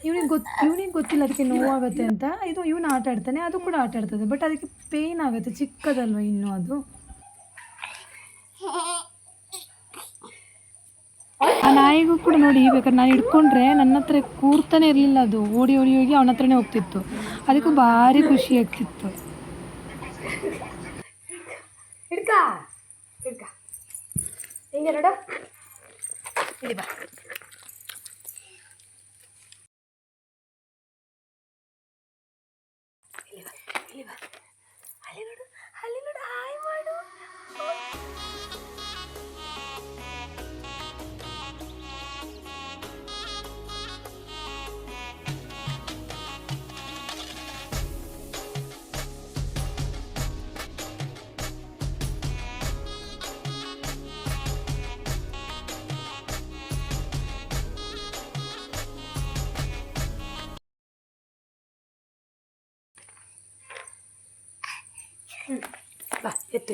Speaker 1: ಇವನಿಗೆ ಗೊತ್ತು ಇವನಿಗೆ ಗೊತ್ತಿಲ್ಲ ಅದಕ್ಕೆ ನೋವಾಗುತ್ತೆ ಅಂತ. ಇದು ಇವನು ಆಟ ಆಡ್ತಾನೆ, ಅದು ಕೂಡ ಆಟ ಆಡ್ತದೆ. ಬಟ್ ಅದಕ್ಕೆ ಪೇಯ್ನ್ ಆಗುತ್ತೆ, ಚಿಕ್ಕದಲ್ವ ಇನ್ನು ಅದು? ಆ ನಾಯಿಗೂ ಕೂಡ ನೋಡಿ ಬೇಕಾದ್ರೆ ನಾನು ಇಟ್ಕೊಂಡ್ರೆ ನನ್ನ ಹತ್ರ ಕೂರ್ತಾನೆ ಇರಲಿಲ್ಲ ಅದು. ಓಡಿ ಓಡಿ, ಹೋಗಿ ಅವನ ಹತ್ರನೇ ಹೋಗ್ತಿತ್ತು. ಅದಕ್ಕೂ ಭಾರಿ ಖುಷಿ ಆಗ್ತಿತ್ತು.
Speaker 2: ಹಿಡ್ಕ ಹಿಡ್ಕ. ಹಿಂಗೆ ನೋಡು. ಇಲ್ಲಿ ಬಾ. ಬಾ ಎತ್ತು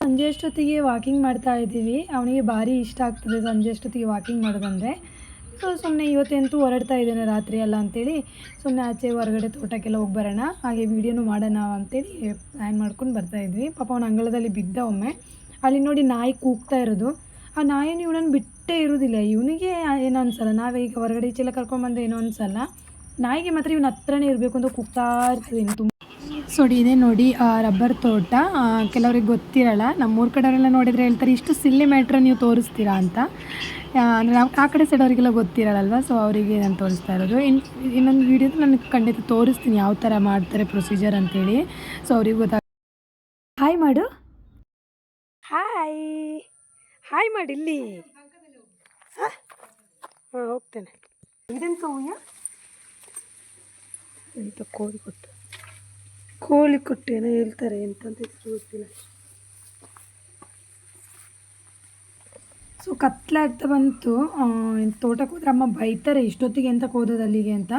Speaker 1: ಸಂಜೆ ಅಷ್ಟೊತ್ತಿಗೆ ವಾಕಿಂಗ್ ಮಾಡ್ತಾ ಇದ್ದೀವಿ. ಅವನಿಗೆ ಭಾರಿ ಇಷ್ಟ ಆಗ್ತದೆ ಸಂಜೆ ಅಷ್ಟೊತ್ತಿಗೆ ವಾಕಿಂಗ್ ಮಾಡೋದಂದರೆ. ಸೊ ಸುಮ್ಮನೆ ಇವತ್ತಂತೂ ಹೊರಡ್ತಾ ಇದ್ದೇನೆ ರಾತ್ರಿ ಎಲ್ಲ ಅಂತೇಳಿ. ಸುಮ್ಮನೆ ಆಚೆ ಹೊರಗಡೆ ತೋಟಕ್ಕೆಲ್ಲ ಹೋಗಿ ಬರೋಣ. ಹಾಗೆ ವೀಡಿಯೋನು ಮಾಡೋಣ ಅಂತೇಳಿ ಪ್ಲ್ಯಾನ್ ಮಾಡ್ಕೊಂಡು ಬರ್ತಾ ಇದ್ವಿ. ಪಾಪ ಅವನ ಅಂಗಳದಲ್ಲಿ ಬಿದ್ದ ಒಮ್ಮೆ. ಅಲ್ಲಿ ನೋಡಿ ನಾಯಿ ಕೂಗ್ತಾ ಇರೋದು. ಆ ನಾಯಿನ ಇವನನ್ನು ಬಿಟ್ಟೇ ಇರೋದಿಲ್ಲ. ಇವನಿಗೆ ಏನೋ ಅನ್ಸಲ್ಲ. ನಾವೇ ಈಗ ಹೊರಗಡೆ ಈಚೆಲ್ಲ ಕರ್ಕೊಂಬಂದು ಏನೋ ಅನ್ಸಲ್ಲ. ನಾಯಿಗೆ ಮಾತ್ರ ಇವನ ಹತ್ರನೇ ಇರಬೇಕು ಅಂತ ಕೂಗ್ತಾ ಇರ್ತದೆ ಇನ್ನು ತುಂಬ. ಸೊಡಿ ಇದೆ ನೋಡಿ ರಬ್ಬರ್ ತೋಟ. ಕೆಲವರಿಗೆ ಗೊತ್ತಿರಲ್ಲ. ನಮ್ಮೂರ ಕಡೆಯವರೆಲ್ಲ ನೋಡಿದರೆ ಹೇಳ್ತಾರೆ, ಇಷ್ಟು ಸಿಲ್ಲಿ ಮ್ಯಾಟ್ರ್ ನೀವು ತೋರಿಸ್ತೀರಾ ಅಂತ. ಅಂದ್ರೆ ನಾವು ಆ ಕಡೆ ಸೈಡ್ ಅವರಿಗೆಲ್ಲ ಗೊತ್ತಿರಲ್ಲ ಸೊ ಅವರಿಗೆ ನಾನು ತೋರಿಸ್ತಾ ಇರೋದು. ಇನ್ನು ಇನ್ನೊಂದು ವಿಡಿಯೋ ನಾನು ಖಂಡಿತ ತೋರಿಸ್ತೀನಿ ಯಾವ ಥರ ಮಾಡ್ತಾರೆ ಪ್ರೊಸೀಜರ್ ಅಂತೇಳಿ. ಸೊ ಅವ್ರಿಗೆ ಗೊತ್ತಾಗ ಹಾಯ್ ಮಾಡು. ಹಾಯ್ ಹಾಯ್ ಮಾಡಿ ಇಲ್ಲಿ. ಹಾಂ? ಹೋಗ್ತೇನೆ.
Speaker 2: ಇದೆಂತ
Speaker 1: ಎಂತ ಕೋಳಿ ಕೊಟ್ಟು. ಕೋಳಿ ಕೊಟ್ಟು ಏನೋ ಹೇಳ್ತಾರೆ ಎಂತಂತ ಹೆಸರು ಗೊತ್ತಿಲ್ಲ. ಸೊ ಕತ್ಲಾಗ್ತಾ ಬಂತು. ತೋಟಕ್ಕೆ ಹೋದ್ರೆ ಅಮ್ಮ ಬೈತಾರೆ ಇಷ್ಟೊತ್ತಿಗೆ ಎಂತ ಹೋದದ್ದು ಅಲ್ಲಿಗೆ ಅಂತ.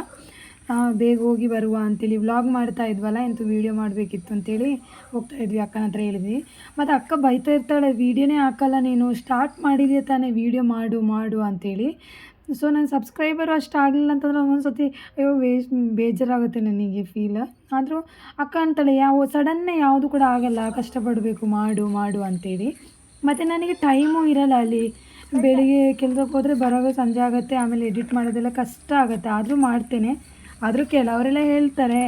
Speaker 1: ಬೇಗ ಹೋಗಿ ಬರುವ ಅಂತೇಳಿ ವ್ಲಾಗ್ ಮಾಡ್ತಾ ಇದ್ವಲ್ಲ, ಎಂತ ವೀಡಿಯೋ ಮಾಡಬೇಕಿತ್ತು ಅಂತೇಳಿ ಹೋಗ್ತಾ ಇದ್ವಿ. ಅಕ್ಕನ ಹತ್ರ ಹೇಳಿದ್ವಿ. ಮತ್ತು ಅಕ್ಕ ಬೈತಾ ಇರ್ತಾಳೆ, ವೀಡಿಯೋನೇ ಹಾಕಲ್ಲ ನೀನು ಸ್ಟಾರ್ಟ್ ಮಾಡಿದ್ಯಾ ತಾನೇ ವೀಡಿಯೋ ಮಾಡು ಮಾಡು ಅಂತೇಳಿ. ಸೊ ನನ್ನ ಸಬ್ಸ್ಕ್ರೈಬರು ಅಷ್ಟು ಆಗಲಿಲ್ಲ ಅಂತಂದ್ರೆ ಒಂದೊಂದು ಸತಿ ಅಯ್ಯೋ ವೇಸ್ ಬೇಜಾರಾಗುತ್ತೆ ನನಗೆ ಫೀಲ್ ಆದರೂ ಅಕ್ಕ ಅಂತಾಳೆ ಯಾವ ಸಡನ್ನೇ ಯಾವುದು ಕೂಡ ಆಗಲ್ಲ, ಕಷ್ಟಪಡಬೇಕು, ಮಾಡು ಮಾಡು ಅಂತೇಳಿ. ಮತ್ತು ನನಗೆ ಟೈಮು ಇರಲ್ಲ ಅಲ್ಲಿ. ಬೆಳಿಗ್ಗೆ ಕೆಲಸಕ್ಕೆ ಹೋದರೆ ಬರೋವಾಗ ಸಂಜೆ ಆಗುತ್ತೆ ಆಮೇಲೆ ಎಡಿಟ್ ಮಾಡೋದೆಲ್ಲ ಕಷ್ಟ ಆಗುತ್ತೆ. ಆದರೂ ಮಾಡ್ತೇನೆ. ಆದರೂ ಕೆಲವರೆಲ್ಲ ಹೇಳ್ತಾರೆ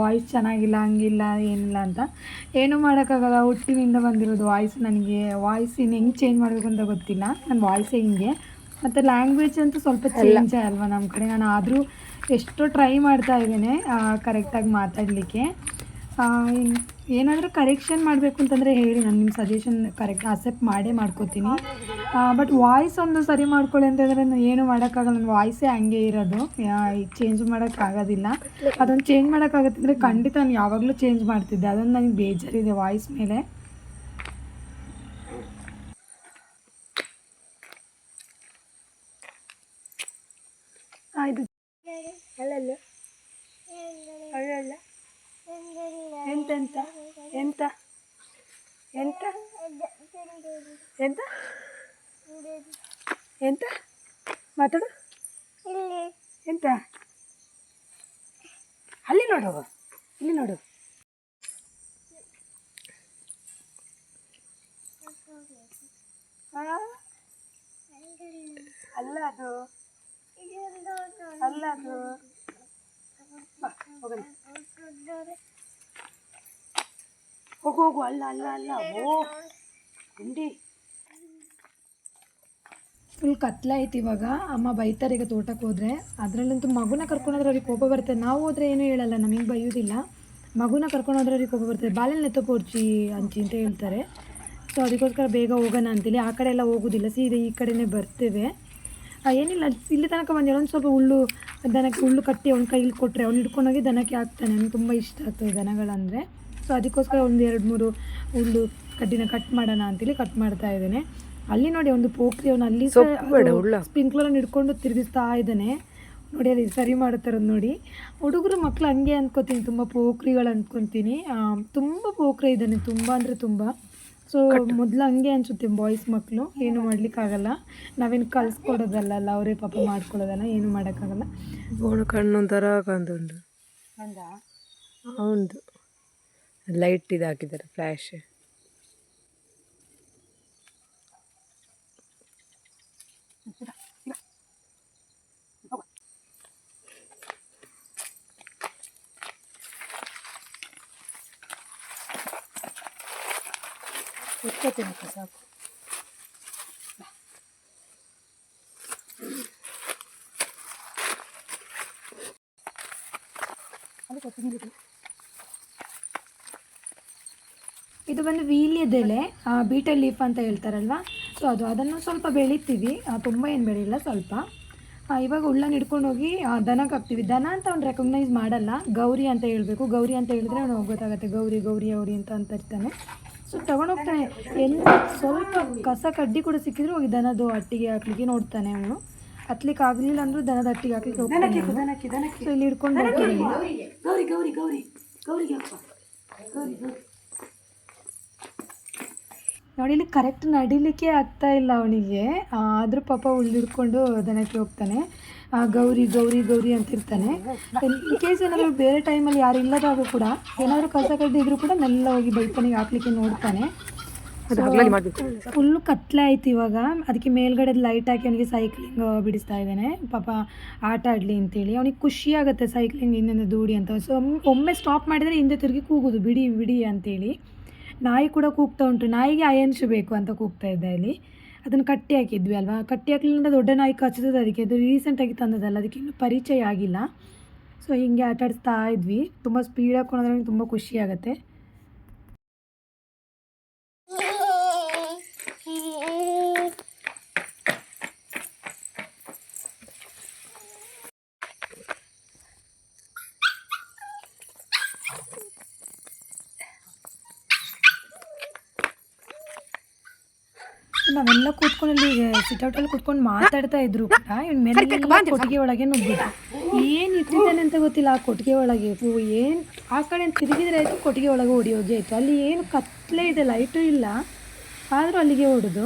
Speaker 1: ವಾಯ್ಸ್ ಚೆನ್ನಾಗಿಲ್ಲ ಹಂಗಿಲ್ಲ ಏನಿಲ್ಲ ಅಂತ. ಏನೂ ಮಾಡೋಕ್ಕಾಗಲ್ಲ. ಹುಟ್ಟಿನಿಂದ ಬಂದಿರೋದು ವಾಯ್ಸ್ ನನಗೆ. ವಾಯ್ಸ್ ಇನ್ನು ಹೆಂಗೆ ಚೇಂಜ್ ಮಾಡಬೇಕು ಅಂತ ಗೊತ್ತಿಲ್ಲ. ನನ್ನ ವಾಯ್ಸೇ ಹಿಂಗೆ? ಮತ್ತು ಲ್ಯಾಂಗ್ವೇಜ್ ಅಂತೂ ಸ್ವಲ್ಪ ಚೇಂಜ್ ಅಲ್ವಾ ನಮ್ಮ ಕಡೆ? ನಾನು ಆದರೂ ಎಷ್ಟೋ ಟ್ರೈ ಮಾಡ್ತಾ ಇದ್ದೇನೆ ಕರೆಕ್ಟಾಗಿ ಮಾತಾಡಲಿಕ್ಕೆ. ಏನಾದರೂ ಕರೆಕ್ಷನ್ ಮಾಡಬೇಕು ಅಂತಂದರೆ ಹೇಳಿ, ನಾನು ನಿಮ್ಮ ಸಜೆಷನ್ ಕರೆಕ್ಟ್ ಅಕ್ಸೆಪ್ಟ್ ಮಾಡೇ ಮಾಡ್ಕೋತೀನಿ. ಬಟ್ ವಾಯ್ಸ್ ಒಂದು ಸರಿ ಮಾಡ್ಕೊಳ್ಳಿ ಅಂತಂದರೆ ನಾನು ಏನು ಮಾಡೋಕ್ಕಾಗಲ್ಲ ನನ್ನ ವಾಯ್ಸೇ ಹಂಗೆ ಇರೋದು. ಚೇಂಜ್ ಮಾಡೋಕ್ಕಾಗೋದಿಲ್ಲ. ಅದೊಂದು ಚೇಂಜ್ ಮಾಡೋಕ್ಕಾಗತ್ತಿದ್ರೆ ಖಂಡಿತ ನಾನು ಯಾವಾಗಲೂ ಚೇಂಜ್ ಮಾಡ್ತಿದ್ದೆ. ಅದೊಂದು ನನಗೆ ಬೇಜಾರಿದೆ ವಾಯ್ಸ್ ಮೇಲೆ. ಇದು. ಅಲ್ಲಲ್ಲ. ಅಲ್ಲಲ್ಲ. ಎಂತ ಎಂತ? ಎಂತ? ಎಂತ? ಎಂತ? ಮಾತಾಡು. ಎಂತ? ಅಲ್ಲಿ ನೋಡು ಇಲ್ಲಿ ನೋಡು? ಅಲ್ಲ ಅದು. ಅಲ್ಲ ಅದು. ಹೋಗು ಹೋಗು, ಅಲ್ಲ ಅಲ್ಲ ಅಲ್ಲ ಓ ಗುಂಡಿ ಫುಲ್ ಐತಿ ಇವಾಗ. ಅಮ್ಮ ಬೈತಾರೆ ಈಗ ತೋಟಕ್ಕೆ ಹೋದ್ರೆ. ಅದರಲ್ಲಂತೂ ಮಗುನ ಕರ್ಕೊಂಡೋದ್ರೆ ಅವ್ರಿಗೆ ಕೋಪ ಬರ್ತದೆ ನಾವು ಹೋದ್ರೆ ಏನೂ ಹೇಳಲ್ಲ, ನಮಗೆ ಬೈಯೋದಿಲ್ಲ. ಮಗುನ ಕರ್ಕೊಂಡೋದ್ರೆ ಅವ್ರಿಗೆ ಕೋಪ ಬರ್ತದೆ ಬಾಲೆಲ್ಲ ಎತ್ತ ಪೋರ್ಚಿ ಅಂಚಿ ಅಂತ ಹೇಳ್ತಾರೆ. ಸೊ ಅದಕ್ಕೋಸ್ಕರ ಬೇಗ ಹೋಗೋಣ ಅಂತೇಳಿ ಆ ಕಡೆ ಎಲ್ಲ ಹೋಗೋದಿಲ್ಲ. ಸೀದಾ ಈ ಕಡೆನೇ ಬರ್ತೇವೆ. ಏನಿಲ್ಲ ಇಲ್ಲಿ ತನಕ ಬಂದಿರೋ ಒಂದು ಸ್ವಲ್ಪ ಹುಲ್ಲು ದನಕ್ಕೆ ಹುಲ್ಲು ಕಟ್ಟಿ ಅವ್ನ ಕೈಲಿ ಕೊಟ್ಟರೆ ಅವ್ನು ಹಿಡ್ಕೊಂಡೋಗಿ ದನಕ್ಕೆ ಹಾಕ್ತಾನೆ. ನನಗೆ ತುಂಬ ಇಷ್ಟ ಆಗ್ತದೆ ದನಗಳಂದರೆ. ಸೊ ಅದಕ್ಕೋಸ್ಕರ ಒಂದು ಎರಡು ಮೂರು ಹುಲ್ಲು ಕಡ್ಡಿನ ಕಟ್ ಮಾಡೋಣ ಅಂತೇಳಿ ಕಟ್ ಮಾಡ್ತಾ ಇದ್ದೇನೆ. ಅಲ್ಲಿ ನೋಡಿ ಒಂದು ಪೋಖ್ರಿ ಅವನು ಅಲ್ಲಿ ಸ್ಪ್ರಿಂಕ್ಲರ್ ಹಿಡ್ಕೊಂಡು ತಿರುಗಿಸ್ತಾ ಇದ್ದಾನೆ. ನೋಡಿ ಅಲ್ಲಿ ಸರಿ ಮಾಡ್ತಾರ ನೋಡಿ. ಹುಡುಗರು ಮಕ್ಕಳು ಹಂಗೆ ಅಂದ್ಕೋತೀನಿ ತುಂಬ ಪೋಖ್ರಿಗಳು ಅಂದ್ಕೊತೀನಿ ತುಂಬ ಪೋಕ್ರಿ ಇದ್ದಾನೆ ತುಂಬ ಅಂದರೆ ತುಂಬ. ಸೊ ಮೊದ್ಲು ಹಂಗೆ ಅನ್ಸುತ್ತೆ ಬಾಯ್ಸ್ ಮಕ್ಕಳು ಏನು ಮಾಡ್ಲಿಕ್ಕಾಗಲ್ಲ. ನಾವೇನು ಕಲಿಸ್ಕೊಡೋದಲ್ಲ ಅವರೇ ಪಾಪ ಮಾಡ್ಕೊಳ್ಳೋದಲ್ಲ ಏನು ಮಾಡೋಕ್ಕಾಗಲ್ಲ.
Speaker 3: ಅವನ ಕಣ್ಣು ಒಂಥರ
Speaker 1: ಕಂದುಂಡು
Speaker 3: ಹೌದು. ಲೈಟ್ ಇದು ಹಾಕಿದ್ದಾರೆ ಫ್ಲ್ಯಾಶ್
Speaker 1: ಎತ್ಕೋತೀನಿ ಸಾಕು. ಇದು ಬಂದು ವೀಳ್ಯದೆಲೆ ಬೀಟಲ್ ಲೀಫ್ ಅಂತ ಹೇಳ್ತಾರಲ್ವ? ಸೊ ಅದು ಅದನ್ನು ಸ್ವಲ್ಪ ಬೆಳಿತೀವಿ. ತುಂಬ ಏನು ಬೆಳೆಯಲ್ಲ, ಸ್ವಲ್ಪ. ಇವಾಗ ಉಳ್ಳನ್ನು ಹಿಡ್ಕೊಂಡು ಹೋಗಿ ದನಕ್ಕೆ ಹಾಕ್ತೀವಿ ದನ ಅಂತ ಅವ್ನು ರೆಕಗ್ನೈಸ್ ಮಾಡಲ್ಲ. ಗೌರಿ ಅಂತ ಹೇಳಬೇಕು. ಗೌರಿ ಅಂತ ಹೇಳಿದ್ರೆ ಅವ್ನು ಗೊತ್ತಾಗುತ್ತೆ ಗೌರಿ ಗೌರಿ ಗೌರಿ ಅಂತ ಅಂತ ಇರ್ತಾನೆ. ಸೊ ತಗೊಂಡೋಗ್ತಾನೆ ಎಲ್ಲ ಸ್ವಲ್ಪ ಕಸ ಕಡ್ಡಿ ಕೂಡ ಸಿಕ್ಕಿದ್ರು ಹೋಗಿ ದನದು ಅಟ್ಟಿಗೆ ಹಾಕ್ಲಿಕ್ಕೆ ನೋಡ್ತಾನೆ ಅವನು. ಹತ್ಲಿಕ್ಕೆ ಆಗಲಿಲ್ಲ ಅಂದ್ರೆ ದನದ ಅಟ್ಟಿಗೆ ಹಾಕ್ಲಿಕ್ಕೆ ಹೋಗ್ತಾನೆ ಸೊ ಇಲ್ಲಿ ಹಿಡ್ಕೊಂಡು
Speaker 2: ಗೌರಿ ಗೌರಿ ಗೌರಿ ಗೌರಿಗೆ ಗೌರಿ ಗೌರಿ
Speaker 1: ನೋಡಿ ಇಲ್ಲಿ ಕರೆಕ್ಟ್ ನಡಿಲಿಕ್ಕೆ ಆಗ್ತಾ ಇಲ್ಲ ಅವನಿಗೆ. ಆದರೂ ಪಾಪ ಉಳಿದಿಡ್ಕೊಂಡು ದನಕ್ಕೆ ಹೋಗ್ತಾನೆ. ಗೌರಿ ಗೌರಿ ಗೌರಿ ಅಂತಿರ್ತಾನೆ. ಇನ್ ಕೇಸ್ ಏನಾದರೂ ಬೇರೆ ಟೈಮಲ್ಲಿ ಯಾರು ಇಲ್ಲದಾಗ ಕೂಡ ಏನಾದರೂ ಕಸ ಕಡ್ಡಿ ಇದ್ರೂ ಕೂಡ ಮೆಲ್ಲ ಹೋಗಿ ಬೈಪನಿಗೆ ಹಾಕ್ಲಿಕ್ಕೆ ನೋಡ್ತಾನೆ. ಫುಲ್ಲು ಕತ್ಲೆ ಆಯ್ತು ಇವಾಗ. ಅದಕ್ಕೆ ಮೇಲ್ಗಡೆ ಲೈಟ್ ಹಾಕಿ ಅವನಿಗೆ ಸೈಕ್ಲಿಂಗ್ ಬಿಡಿಸ್ತಾ ಇದ್ದಾನೆ. ಪಾಪ ಆಟ ಆಡಲಿ ಅಂತೇಳಿ. ಅವನಿಗೆ ಖುಷಿ ಆಗುತ್ತೆ ಸೈಕ್ಲಿಂಗ್ ಹಿಂದೆ ದೂಡಿ ಅಂತ. ಸೊ ಒಮ್ಮೆ ಸ್ಟಾಪ್ ಮಾಡಿದರೆ ಹಿಂದೆ ತಿರುಗಿ ಕೂಗುದು. ಬಿಡಿ ಬಿಡಿ ಅಂತೇಳಿ. ನಾಯಿ ಕೂಡ ಕೂಗ್ತಾ ಉಂಟು. ನಾಯಿಗೆ ಅಯನ್ಸು ಬೇಕು ಅಂತ ಕೂಗ್ತಾ ಇದ್ದ ಇಲ್ಲಿ. ಅದನ್ನು ಕಟ್ಟಿ ಹಾಕಿದ್ವಿ ಅಲ್ವಾ? ಕಟ್ಟಿ ಹಾಕ್ಲಿಲ್ಲ ದೊಡ್ಡ ನಾಯಿ ಕಚ್ಚುತ್ತದೆ ಅದಕ್ಕೆ. ಅದು ರೀಸೆಂಟಾಗಿ ತಂದದಲ್ಲ ಅದಕ್ಕೆ ಇನ್ನೂ ಪರಿಚಯ ಆಗಿಲ್ಲ. ಸೊ ಹಿಂಗೆ ಆಟಾಡಿಸ್ತಾ ಇದ್ವಿ. ತುಂಬ ಸ್ಪೀಡಾಗಿ ನನಗೆ ತುಂಬ ಖುಷಿ ಆಗುತ್ತೆ ನಾವೆಲ್ಲ ಕೂತ್ಕೊಂಡು ಅಲ್ಲಿ ಕುತ್ಕೊಂಡು ಮಾತಾಡ್ತಾ ಇದ್ರು ಕೂಡ ಇವ್ನ ಮೇಲೆ ಕೊಟ್ಟಿಗೆ ಒಳಗೆ ನುಗ್ಗಿದ್ರು ಏನು ಇಟ್ಟಿದ್ದಾನೆ ಅಂತ ಗೊತ್ತಿಲ್ಲ ಆ ಕೊಟ್ಟಿಗೆ ಒಳಗೆ ಏನು ಆ ಕಡೆ ತಿರುಗಿದ್ರೆ ಆಯಿತು ಕೊಟ್ಟಿಗೆ ಒಳಗೆ ಓಡಿ ಹೋಗಿ ಆಯಿತು. ಅಲ್ಲಿ ಏನು ಕತ್ಲೆ ಇದೆ ಲೈಟು ಇಲ್ಲ. ಆದ್ರೂ ಅಲ್ಲಿಗೆ ಹೊಡೆದು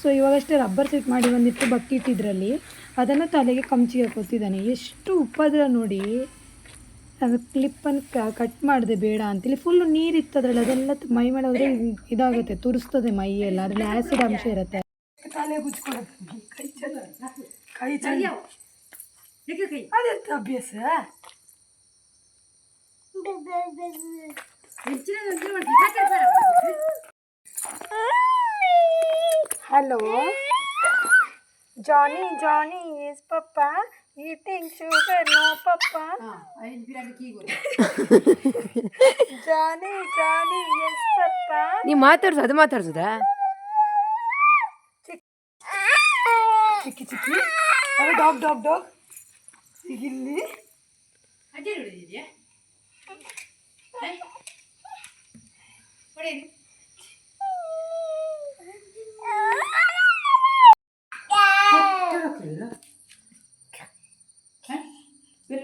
Speaker 1: ಸೊ ಇವಾಗಷ್ಟೇ ರಬ್ಬರ್ ಸೆಟ್ ಮಾಡಿ ಒಂದಿತ್ತು ಬಕೆಟ್ ಇದರಲ್ಲಿ ಅದನ್ನು ತಲೆಗೆ ಕಂಚಿ ಹಾಕೋತಿದ್ದಾನೆ ಎಷ್ಟು ಉಪ್ಪದ್ರ ನೋಡಿ. ಅದು ಕ್ಲಿಪ್ಪನ್ನು ಕಟ್ ಮಾಡಿದೆ ಬೇಡ ಅಂತೇಳಿ ಫುಲ್ಲು ನೀರಿತ್ತು ಅದರಲ್ಲಿ ಅದೆಲ್ಲ ಮೈ ಮೇಲೆ ಹೋದರೆ ಇದಾಗುತ್ತೆ ತುರಿಸ್ತದೆ ಮೈ ಎಲ್ಲ ಅದರಲ್ಲಿ ಆ್ಯಸಿಡ್ ಅಂಶ ಇರುತ್ತೆ.
Speaker 2: ತಲೆ ಗುಚ್ಕೊಡೋದು ಕೈ ಚಲ ಕೈ ಚಲ ಅದೆಂತ ಅಭ್ಯಾಸ
Speaker 1: hello Johnny Johnny yes papa eating sugar no papa Johnny Johnny yes papa
Speaker 3: ನೀವು ಮಾತಾಡ್ಸು ಅದು ಮಾತಾಡ್ಸೋದಾ
Speaker 2: ചിക്കി ചിക്കി ഡോഗ് ഡോഗ് ഡോഗ് സിഗില്ലി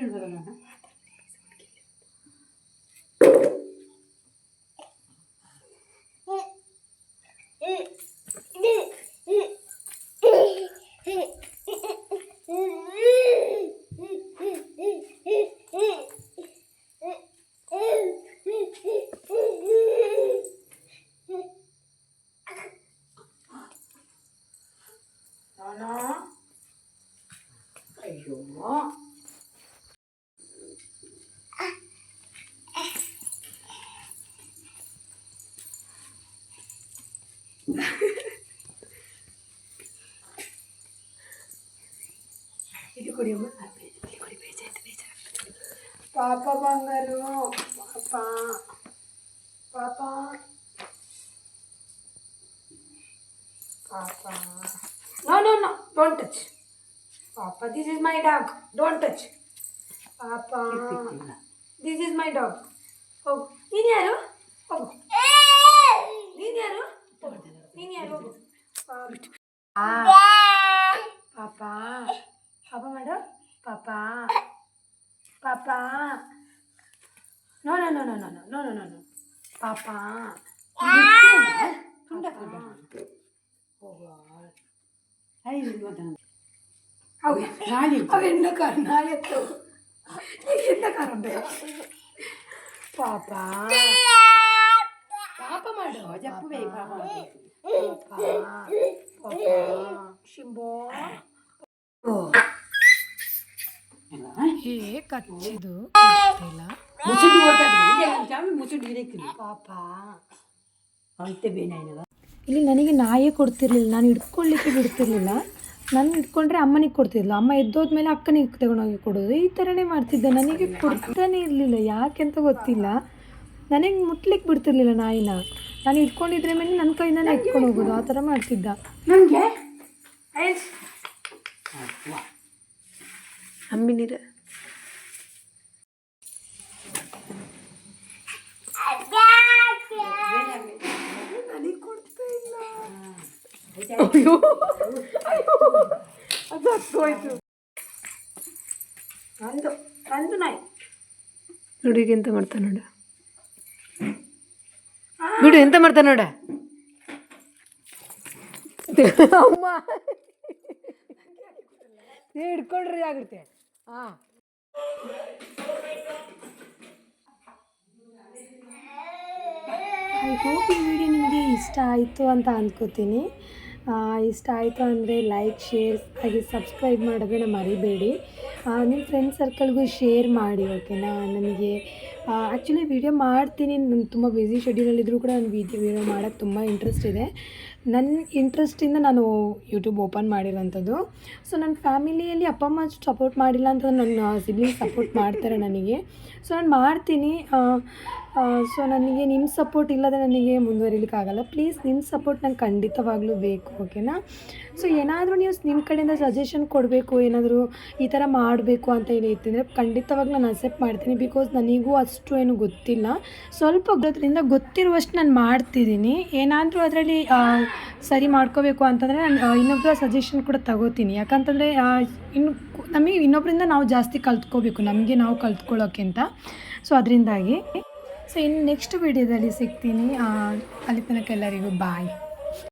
Speaker 2: ഇവരുടെ Papa Papa. Papa. Papa. No, no, no. Don't touch. Papa, this is my dog. Don't touch. Papa. This is my dog. Oh. Nini Aru. Nini Aru. Nini Aru. Papa. అవి ఎండాకారం నాలెత్తు నీకు ఎండాకారం పాప. పాప మాడు చెప్పు పాప శింబో ఏ కచ్చిదు ముసుడు ముసుడు పాప. అంతే బేనాయినదా ಇಲ್ಲಿ ನನಗೆ ನಾಯೇ ಕೊಡ್ತಿರ್ಲಿಲ್ಲ ನಾನು ಹಿಡ್ಕೊಳ್ಳಿಕ್ಕೆ ಬಿಡ್ತಿರ್ಲಿಲ್ಲ. ನಾನು ಹಿಡ್ಕೊಂಡ್ರೆ ಅಮ್ಮನಿಗೆ ಕೊಡ್ತಿದ್ಲು. ಅಮ್ಮ ಎದ್ದೋದ್ಮೇಲೆ ಅಕ್ಕನಿಗೆ ತಗೊಂಡೋಗಿ ಕೊಡೋದು. ಈ ಥರನೇ ಮಾಡ್ತಿದ್ದೆ. ನನಗೆ ಕೊಡ್ತಾನೆ ಇರಲಿಲ್ಲ. ಯಾಕೆ ಅಂತ ಗೊತ್ತಿಲ್ಲ. ನನಗೆ ಮುಟ್ಲಿಕ್ಕೆ ಬಿಡ್ತಿರ್ಲಿಲ್ಲ ನಾಯಿನ. ನಾನು ಇಟ್ಕೊಂಡಿದ್ರೆ ಮೇಲೆ ನನ್ನ ಕೈಯಿಂದನೇ ಇಟ್ಕೊಂಡು ಹೋಗೋದು. ಆ ಥರ ಮಾಡ್ತಿದ್ದ. ನನಗೆ
Speaker 3: ಅಮ್ಮಿ ನೀರು ಅಯ್ಯೋ. ಅದು ಹತ್ತೋಯ್ತು
Speaker 2: ನಾಯಿ.
Speaker 3: ಎಂತ ಮಾಡ್ತಾನೆ ನೋಡ. ಬಿಡು ಎಂತ ಮಾಡ್ತಾನೆ ನೋಡ. ಅಮ್ಮ. ಹಿಡ್ಕೊಳ್ರಿ ಆಗುತ್ತೆ ಹಾ
Speaker 1: ಐ ಹೋಪ್ ಈ ವಿಡಿಯೋ ನಿಮಗೆ ಇಷ್ಟ ಆಯಿತು ಅಂತ ಅಂದ್ಕೋತೀನಿ ಇಷ್ಟ ಆಯಿತು ಅಂದರೆ ಲೈಕ್ ಶೇರ್ ಹಾಗೆ ಸಬ್ಸ್ಕ್ರೈಬ್ ಮಾಡೋದನ್ನ ಮರಿಬೇಡಿ. ನಿಮ್ಮ ಫ್ರೆಂಡ್ ಸರ್ಕಲ್ಗೂ ಶೇರ್ ಮಾಡಿ ಓಕೆನಾ ನನಗೆ ಆ್ಯಕ್ಚುಲಿ ವಿಡಿಯೋ ಮಾಡ್ತೀನಿ. ನಾನು ತುಂಬ ಬ್ಯುಸಿ ಶೆಡ್ಯೂಲಲ್ಲಿದ್ದರೂ ಕೂಡ ನಾನು ವೀಡಿಯೋ ವೀಡಿಯೋ ಮಾಡೋಕ್ಕೆ ತುಂಬ ಇಂಟ್ರೆಸ್ಟ್ ಇದೆ. ನನ್ನ ಇಂಟ್ರೆಸ್ಟಿಂದ ನಾನು ಯೂಟ್ಯೂಬ್ ಓಪನ್ ಮಾಡಿರೋಂಥದ್ದು ಸೊ ನನ್ನ ಫ್ಯಾಮಿಲಿಯಲ್ಲಿ ಅಪ್ಪ, ಅಮ್ಮ ಅಷ್ಟು ಸಪೋರ್ಟ್ ಮಾಡಿಲ್ಲ ಅಂತ ನನ್ನ ಸಿಬ್ಲಿಂಗ್ ಸಪೋರ್ಟ್ ಮಾಡ್ತಾರೆ ನನಗೆ. ಸೊ ನಾನು ಮಾಡ್ತೀನಿ. ಸೊ ನನಗೆ ನಿಮ್ಮ ಸಪೋರ್ಟ್ ಇಲ್ಲದೆ ನನಗೆ ಮುಂದುವರಿಲಿಕ್ಕಾಗಲ್ಲ. ಪ್ಲೀಸ್ ನಿಮ್ಮ ಸಪೋರ್ಟ್ ನಂಗೆ ಖಂಡಿತವಾಗ್ಲೂ ಬೇಕು ಓಕೆನಾ ಸೊ ಏನಾದರೂ ನೀವು ನಿಮ್ಮ ಕಡೆಯಿಂದ ಸಜೆಷನ್ ಕೊಡಬೇಕು, ಏನಾದರೂ ಈ ಥರ ಮಾಡಬೇಕು ಅಂತ ಏನು ಇತ್ತಂದರೆ ಖಂಡಿತವಾಗ್ಲೂ ನಾನು ಅಕ್ಸೆಪ್ಟ್ ಮಾಡ್ತೀನಿ. ಬಿಕಾಸ್ ನನಗೂ ಅಷ್ಟು ಏನು ಗೊತ್ತಿಲ್ಲ. ಸ್ವಲ್ಪ ಗೊತ್ತರಿಂದ ಗೊತ್ತಿರುವಷ್ಟು ನಾನು ಮಾಡ್ತಿದ್ದೀನಿ. ಏನಾದರೂ ಅದರಲ್ಲಿ ಸರಿ ಮಾಡ್ಕೋಬೇಕು ಅಂತಂದರೆ ನಾನು ಇನ್ನೊಬ್ಬರ ಸಜೆಷನ್ ಕೂಡ ತಗೋತೀನಿ. ಯಾಕಂತಂದರೆ ಇನ್ನು ನಮಗೆ ಇನ್ನೊಬ್ಬರಿಂದ ನಾವು ಜಾಸ್ತಿ ಕಲ್ತ್ಕೋಬೇಕು. ನಮಗೆ ನಾವು ಕಲ್ತ್ಕೊಳ್ಳೋಕ್ಕಿಂತ ಸೊ ಅದರಿಂದಾಗಿ ಸೊ ಇನ್ನು ನೆಕ್ಸ್ಟ್ ವಿಡಿಯೋದಲ್ಲಿ ಸಿಗ್ತೀನಿ. ಅಲ್ಲಿ ತನಕ ಎಲ್ಲರಿಗೂ ಬಾಯ್